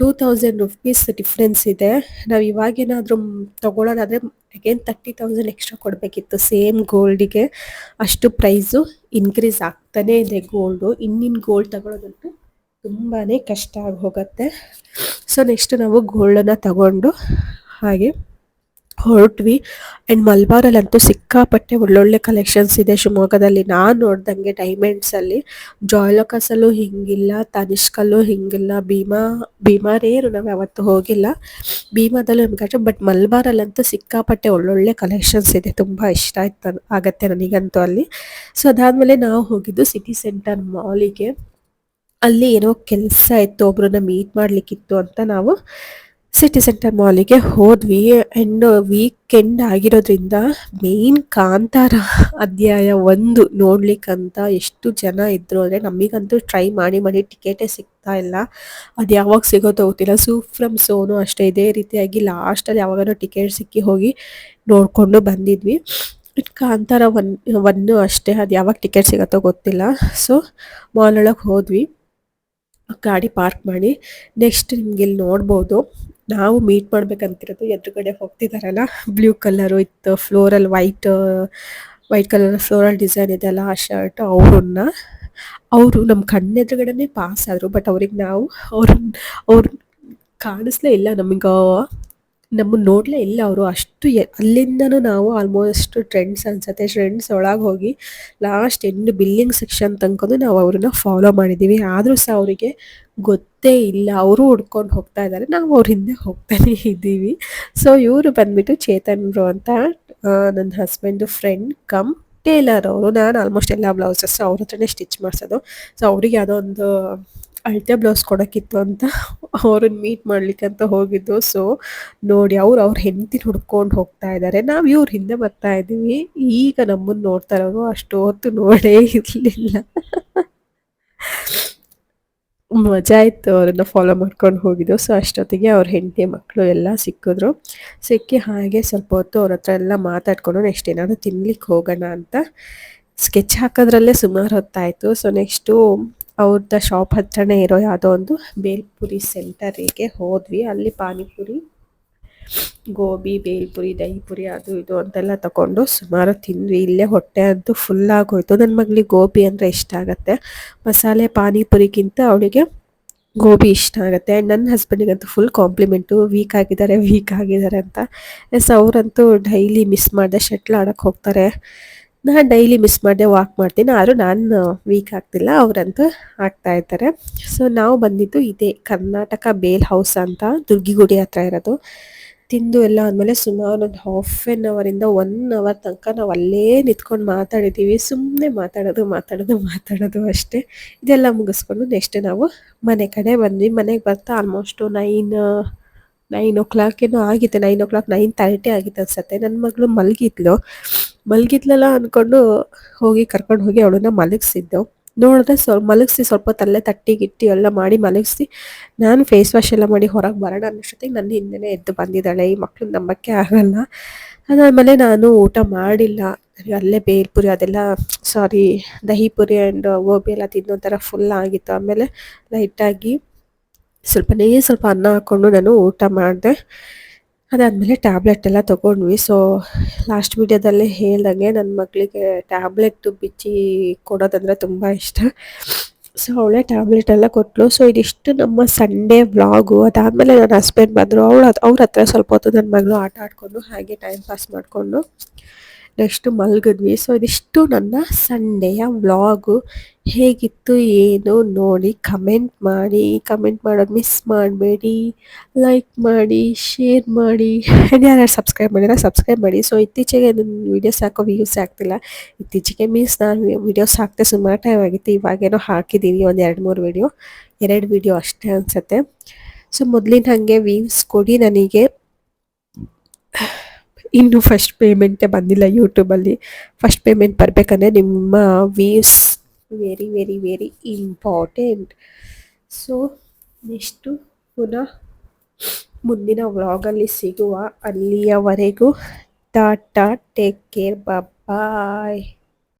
S1: ಟೂ ತೌಸಂಡ್ ರುಪೀಸ್ ಡಿಫ್ರೆನ್ಸ್ ಇದೆ. ನಾವು ಇವಾಗೇನಾದರೂ ತೊಗೊಳೋದಾದರೆ ಅಗೇನ್ ತರ್ಟಿ ತೌಸಂಡ್ ಎಕ್ಸ್ಟ್ರಾ ಕೊಡಬೇಕಿತ್ತು. ಸೇಮ್ ಗೋಲ್ಡಿಗೆ ಅಷ್ಟು ಪ್ರೈಸು ಇನ್ಕ್ರೀಸ್ ಆಗ್ತಾನೇ ಇದೆ ಗೋಲ್ಡು ಇನ್ನಿನ್ ಗೋಲ್ಡ್ ತಗೊಳ್ಳೋದಂತೂ ತುಂಬಾ ಕಷ್ಟ ಆಗಿ ಹೋಗುತ್ತೆ. ಸೊ ನೆಕ್ಸ್ಟ್ ನಾವು ಗೋಲ್ಡನ್ನು ತಗೊಂಡು ಹಾಗೆ ಹೊರಟ್ವಿ. ಆ್ಯಂಡ್ ಮಲ್ಬಾರಲ್ಲಂತೂ ಸಿಕ್ಕಾಪಟ್ಟೆ ಒಳ್ಳೊಳ್ಳೆ ಕಲೆಕ್ಷನ್ಸ್ ಇದೆ ಶಿವಮೊಗ್ಗದಲ್ಲಿ. ನಾನು ನೋಡ್ದಂಗೆ ಡೈಮಂಡ್ಸಲ್ಲಿ ಜಾಯ್ಲೋಕಸಲ್ಲೂ ಹಿಂಗಿಲ್ಲ, ತನಿಷ್ಕಲ್ಲೂ ಹಿಂಗಿಲ್ಲ, ಭೀಮಾ ಭೀಮಾ ರೇರು ನಾವು ಯಾವತ್ತು ಹೋಗಿಲ್ಲ. ಭೀಮಾದಲ್ಲೂ ನಮ್ಗೆ ಬಟ್ ಮಲ್ಬಾರಲ್ಲಂತೂ ಸಿಕ್ಕಾಪಟ್ಟೆ ಒಳ್ಳೊಳ್ಳೆ ಕಲೆಕ್ಷನ್ಸ್ ಇದೆ. ತುಂಬ ಇಷ್ಟ ಆಯ್ತು ಆಗತ್ತೆ ನನಗಂತೂ ಅಲ್ಲಿ. ಸೊ ಅದಾದಮೇಲೆ ನಾವು ಹೋಗಿದ್ದು ಸಿಟಿ ಸೆಂಟರ್ ಮಾಲಿಗೆ ಅಲ್ಲಿ ಏನೋ ಕೆಲಸ ಇತ್ತು, ಒಬ್ರನ್ನ ಮೀಟ್ ಮಾಡಲಿಕ್ಕಿತ್ತು ಅಂತ ನಾವು ಸಿಟಿ ಸೆಂಟರ್ ಮಾಲಿಗೆ ಹೋದ್ವಿ. ಆ್ಯಂಡ್ ವೀಕೆಂಡ್ ಆಗಿರೋದ್ರಿಂದ ಮೇನ್ ಕಾಂತಾರ ಅಧ್ಯಾಯ ಒಂದು ನೋಡ್ಲಿಕ್ಕಂತ ಎಷ್ಟು ಜನ ಇದ್ರು ಅಂದರೆ ನಮಗಂತೂ ಟ್ರೈ ಮಾಡಿ ಮಾಡಿ ಟಿಕೆಟೇ ಸಿಗ್ತಾ ಇಲ್ಲ. ಅದು ಯಾವಾಗ ಸಿಗೋದು ಗೊತ್ತಿಲ್ಲ. ಸೂಫ್ರಮ್ ಸೋನು ಅಷ್ಟೇ ಇದೇ ರೀತಿಯಾಗಿ ಲಾಸ್ಟಲ್ಲಿ ಯಾವಾಗಾದ್ರೂ ಟಿಕೆಟ್ ಸಿಕ್ಕಿ ಹೋಗಿ ನೋಡಿಕೊಂಡು ಬಂದಿದ್ವಿ. ಕಾಂತಾರ ಒನ್ ಒನ್ನು ಅಷ್ಟೇ. ಅದು ಯಾವಾಗ ಟಿಕೆಟ್ ಸಿಗುತ್ತೋ ಗೊತ್ತಿಲ್ಲ. ಸೊ ಮಾಲ್ ಒಳಗೆ ಹೋದ್ವಿ. ಗಾಡಿ ಪಾರ್ಕ್ ಮಾಡಿ. ನೆಕ್ಸ್ಟ್ ನಿಮ್ಗೆ ಇಲ್ಲಿ ನೋಡ್ಬೋದು. ನಾವು ಮೀಟ್ ಮಾಡ್ಬೇಕಂತಿರೋದು ಎದುರುಗಡೆ ಹೋಗ್ತಿದಾರಲ್ಲ ಬ್ಲೂ ಕಲರು ಇತ್ತು floral white white colour floral design ಇದೆ ಅಲ್ಲ ಆ ಶರ್ಟ್ ಅವ್ರನ್ನ. ಅವರು ನಮ್ಮ ಕಣ್ಣೆದುರುಗಡೆನೆ ಪಾಸ್ ಆದರು ಬಟ್ ಅವ್ರಿಗೆ ನಾವು ಅವ್ರ ಅವ್ರು ಕಾಣಿಸ್ಲೇ ಇಲ್ಲ ನಮಗೆ. ನಮ್ಮನ್ನ ನೋಡಲೇ ಇಲ್ಲ ಅವರು. ಅಷ್ಟು ಅಲ್ಲಿಂದ ಅಲ್ಲಿಂದನೂ ನಾವು ಆಲ್ಮೋಸ್ಟ್ ಟ್ರೆಂಡ್ಸ್ ಅನ್ಸುತ್ತೆ. ಟ್ರೆಂಡ್ಸ್ ಒಳಗೆ ಹೋಗಿ ಲಾಸ್ಟ್ ಎಂಡ್ ಬಿಲ್ಲಿಂಗ್ ಸೆಕ್ಷನ್ ತನಕನೂ ನಾವು ಅವ್ರನ್ನ ಫಾಲೋ ಮಾಡಿದ್ದೀವಿ ಆದರೂ ಸಹ ಅವರಿಗೆ ಗೊತ್ತೇ ಇಲ್ಲ. ಅವರು ಹುಡ್ಕೊಂಡು ಹೋಗ್ತಾ ಇದ್ದಾರೆ ನಾವು ಅವ್ರ ಹಿಂದೆ ಹೋಗ್ತಾನೆ ಇದ್ದೀವಿ ಸೊ ಇವರು ಬಂದ್ಬಿಟ್ಟು ಚೇತನ್ ಬ್ರೋ ಅಂತ ನನ್ನ ಹಸ್ಬೆಂಡು ಫ್ರೆಂಡ್ ಕಮ್ ಟೇಲರ್ ಅವರು. ನಾನು ಆಲ್ಮೋಸ್ಟ್ ಎಲ್ಲ ಬ್ಲೌಸಸ್ ಅವ್ರ ಹತ್ರನೇ ಸ್ಟಿಚ್ ಮಾಡಿಸೋದು. ಸೊ ಅವ್ರಿಗೆ ಯಾವುದೋ ಒಂದು ಅಳತೆ ಬ್ಲೌಸ್ ಕೊಡೋಕ್ಕಿತ್ತು ಅಂತ ಅವ್ರನ್ನ ಮೀಟ್ ಮಾಡ್ಲಿಕ್ಕೆ ಅಂತ ಹೋಗಿದ್ದು. ಸೊ ನೋಡಿ ಅವ್ರು ಅವ್ರ ಹೆಂಡತಿ ಹುಡ್ಕೊಂಡು ಹೋಗ್ತಾ ಇದ್ದಾರೆ ನಾವು ಇವ್ರ ಹಿಂದೆ ಬರ್ತಾ ಇದ್ದೀವಿ. ಈಗ ನಮ್ಮನ್ನು ನೋಡ್ತಾ ಇರೋರು ಅಷ್ಟು ಹೊತ್ತು ನೋಡೇ ಇರಲಿಲ್ಲ. ಮಜಾ ಇತ್ತು ಅವ್ರನ್ನ ಫಾಲೋ ಮಾಡ್ಕೊಂಡು ಹೋಗಿದ್ದು. ಸೊ ಅಷ್ಟೊತ್ತಿಗೆ ಅವ್ರ ಹೆಂಡತಿ ಮಕ್ಕಳು ಎಲ್ಲ ಸಿಕ್ಕಿದ್ರು. ಸಿಕ್ಕಿ ಹಾಗೆ ಸ್ವಲ್ಪ ಹೊತ್ತು ಅವ್ರ ಹತ್ರ ಎಲ್ಲ ಮಾತಾಡ್ಕೊಂಡು ನೆಕ್ಸ್ಟ್ ಏನಾದ್ರು ತಿನ್ಲಿಕ್ಕೆ ಹೋಗೋಣ ಅಂತ ಸ್ಕೆಚ್ ಹಾಕೋದ್ರಲ್ಲೇ ಸುಮಾರು ಹೊತ್ತಾಯಿತು. ಸೊ ನೆಕ್ಸ್ಟು ಅವ್ರದ್ದು ಶಾಪ್ ಹತ್ರನೇ ಇರೋ ಯಾವುದೋ ಒಂದು ಬೇಲ್ಪುರಿ ಸೆಂಟರಿಗೆ ಹೋದ್ವಿ. ಅಲ್ಲಿ ಪಾನಿಪುರಿ, ಗೋಬಿ, ಬೇಲ್ಪುರಿ ದಹಿಪುರಿ ಅದು ಇದು ಅಂತೆಲ್ಲ ತಗೊಂಡು ಸುಮಾರು ತಿಂದ್ವಿ. ಇಲ್ಲೇ ಹೊಟ್ಟೆ ಅಂತೂ ಫುಲ್ ಆಗೋಯ್ತು. ನನ್ನ ಮಗಳಿಗೆ ಗೋಬಿ ಅಂದರೆ ಇಷ್ಟ ಆಗುತ್ತೆ. ಮಸಾಲೆ ಪಾನಿಪುರಿಗಿಂತ ಅವಳಿಗೆ ಗೋಬಿ ಇಷ್ಟ ಆಗುತ್ತೆ. ನನ್ನ ಹಸ್ಬೆಂಡಿಗಂತೂ ಫುಲ್ ಕಾಂಪ್ಲಿಮೆಂಟು ವೀಕ್ ಆಗಿದ್ದಾರೆ ವೀಕ್ ಆಗಿದ್ದಾರೆ ಅಂತ. ಎಸ್ ಅವರಂತೂ ಡೈಲಿ ಮಿಸ್ ಮಾಡಿದೆ. ಶಟ್ಲ್ ಆಡೋಕ್ಕೆ ಹೋಗ್ತಾರೆ. ನಾನು ಡೈಲಿ ಮಿಸ್ ಮಾಡಿದೆ ವಾಕ್ ಮಾಡ್ತೀನಿ. ಆದರೂ ನಾನು ವೀಕ್ ಆಗ್ತಿಲ್ಲ, ಅವರಂತೂ ಆಗ್ತಾ ಇದ್ದಾರೆ ಸೊ ನಾವು ಬಂದಿದ್ದು ಇದೇ ಕರ್ನಾಟಕ ಬೇಲ್ ಹೌಸ್ ಅಂತ ದುರ್ಗಿಗುಡಿ ಹತ್ರ ಇರೋದು. ತಿಂದು ಎಲ್ಲ ಆದಮೇಲೆ ಸುಮಾರು ಒಂದು ಹಾಫ್ ಆನ್ ಅವರಿಂದ ಒನ್ ಅವರ್ ತನಕ ನಾವು ಅಲ್ಲೇ ನಿಂತ್ಕೊಂಡು ಮಾತಾಡಿದ್ದೀವಿ ಸುಮ್ಮನೆ ಮಾತಾಡೋದು ಮಾತಾಡೋದು ಮಾತಾಡೋದು ಅಷ್ಟೇ. ಇದೆಲ್ಲ ಮುಗಿಸ್ಕೊಂಡು ನೆಕ್ಸ್ಟ್ ನಾವು ಮನೆ ಕಡೆ ಬಂದ್ವಿ. ಮನೆಗೆ ಬರ್ತಾ almost nine nine o'clock ಏನೋ ಆಗಿತ್ತು. Nine o'clock nine thirty ಆಗಿತ್ತು ಅನ್ಸತ್ತೆ. ನನ್ನ ಮಗಳು ಮಲಗಿದ್ಲು. ಮಲಗಿದ್ಲಲ್ಲ ಅಂದ್ಕೊಂಡು ಹೋಗಿ ಕರ್ಕೊಂಡು ಹೋಗಿ ಅವಳನ್ನ ಮಲಗಿಸಿದ್ದು. ನೋಡಿದ್ರೆ ಸ್ವಲ್ಪ ಮಲಗಿಸಿ ಸ್ವಲ್ಪ ತಲೆ ತಟ್ಟಿ ಗಿಟ್ಟಿ ಎಲ್ಲ ಮಾಡಿ ಮಲಗಿಸಿ. ನಾನು ಫೇಸ್ ವಾಶ್ ಎಲ್ಲ ಮಾಡಿ ಹೊರಗೆ ಬರೋಣ ಅನ್ನೋಷ್ಟೊತ್ತಿಗೆ ನನ್ನ ಹಿಂದೆನೇ ಎದ್ದು ಬಂದಿದ್ದಾಳೆ. ಈ ಮಕ್ಳು ನಂಬಕ್ಕೆ ಆಗಲ್ಲ. ಅದಾದ್ಮೇಲೆ ನಾನು ಊಟ ಮಾಡಿಲ್ಲ. ಅಲ್ಲೇ ಬೇಲ್ಪುರಿ ಅದೆಲ್ಲ ಸಾರಿ ದಹಿ ಪುರಿ ಆ್ಯಂಡ್ ಗೋಬಿ ಎಲ್ಲ ತಿನ್ನೋ ಥರ ಫುಲ್ ಆಗಿತ್ತು. ಆಮೇಲೆ ಲೈಟಾಗಿ ಸ್ವಲ್ಪನೇ ಸ್ವಲ್ಪ ಅನ್ನ ಹಾಕ್ಕೊಂಡು ನಾನು ಊಟ ಮಾಡಿದೆ. ಅದಾದಮೇಲೆ ಟ್ಯಾಬ್ಲೆಟ್ ಎಲ್ಲ ತೊಗೊಂಡ್ವಿ. ಸೊ ಲಾಸ್ಟ್ ವೀಡಿಯೋದಲ್ಲೇ ಹೇಳ್ದಂಗೆ ನನ್ನ ಮಗಳಿಗೆ ಟ್ಯಾಬ್ಲೆಟ್ ಬಿಚ್ಚಿ ಕೊಡೋದಂದ್ರೆ ತುಂಬ ಇಷ್ಟ. ಸೊ ಅವಳೇ ಟ್ಯಾಬ್ಲೆಟ್ ಎಲ್ಲ ಕೊಟ್ಟಳು ಸೊ ಇದಿಷ್ಟು ನಮ್ಮ ಸಂಡೇ ವ್ಲಾಗು ಅದಾದಮೇಲೆ ನನ್ನ ಹಸ್ಬೆಂಡ್ ಬಂದರು. ಅವಳು ಅವ್ರ ಹತ್ರ ಸ್ವಲ್ಪ ಹೊತ್ತು ನನ್ನ ಮಗಳು ಆಟ ಆಡ್ಕೊಂಡು ಹಾಗೆ ಟೈಮ್ ಪಾಸ್ ಮಾಡಿಕೊಂಡು ನೆಕ್ಸ್ಟು ಮಲಗಿದ್ವಿ. ಸೊ ಇದಿಷ್ಟು ನನ್ನ ಸಂಡೆಯ ವ್ಲಾಗು ಹೇಗಿತ್ತು, ಏನು ನೋಡಿ ಕಮೆಂಟ್ ಮಾಡಿ. ಕಮೆಂಟ್ ಮಾಡೋದು ಮಿಸ್ ಮಾಡಬೇಡಿ. ಲೈಕ್ ಮಾಡಿ ಶೇರ್ ಮಾಡಿ. ಆ್ಯಂಡ್ ಯಾರ್ಯಾರು ಸಬ್ಸ್ಕ್ರೈಬ್ ಮಾಡಿದ್ರೆ ಸಬ್ಸ್ಕ್ರೈಬ್ ಮಾಡಿ. ಸೊ ಇತ್ತೀಚೆಗೆ ನನ್ನ ವೀಡಿಯೋಸ್ ಹಾಕೋ ವ್ಯೂಸ್ ಆಗ್ತಿಲ್ಲ. ಇತ್ತೀಚೆಗೆ ಮೀನ್ಸ್ ನಾನು ವೀಡಿಯೋಸ್ ಹಾಕ್ತೆ ಸುಮಾರು ಟೈಮ್ ಆಗಿತ್ತು. ಇವಾಗೇನೋ ಹಾಕಿದ್ದೀನಿ ಒಂದು ಎರಡು ಮೂರು ವೀಡಿಯೋ ಎರಡು ವೀಡಿಯೋ ಅಷ್ಟೇ ಅನಿಸುತ್ತೆ. ಸೊ ಮೊದಲಿನ ಹಾಗೆ ವ್ಯೂಸ್ ಕೊಡಿ ನನಗೆ. ಇನ್ನು ಫಸ್ಟ್ ಪೇಮೆಂಟೇ ಬಂದಿಲ್ಲ ಯೂಟ್ಯೂಬಲ್ಲಿ ಫಸ್ಟ್ ಪೇಮೆಂಟ್ ಬರಬೇಕಂದ್ರೆ ನಿಮ್ಮ views very very very important so next ಪುನಃ ಮುಂದಿನ ವ್ಲಾಗಲ್ಲಿ ಸಿಗುವ ಅಲ್ಲಿಯವರೆಗೂ ಟಾಟಾ ಟೇಕ್ ಕೇರ್ ಬಾಯ್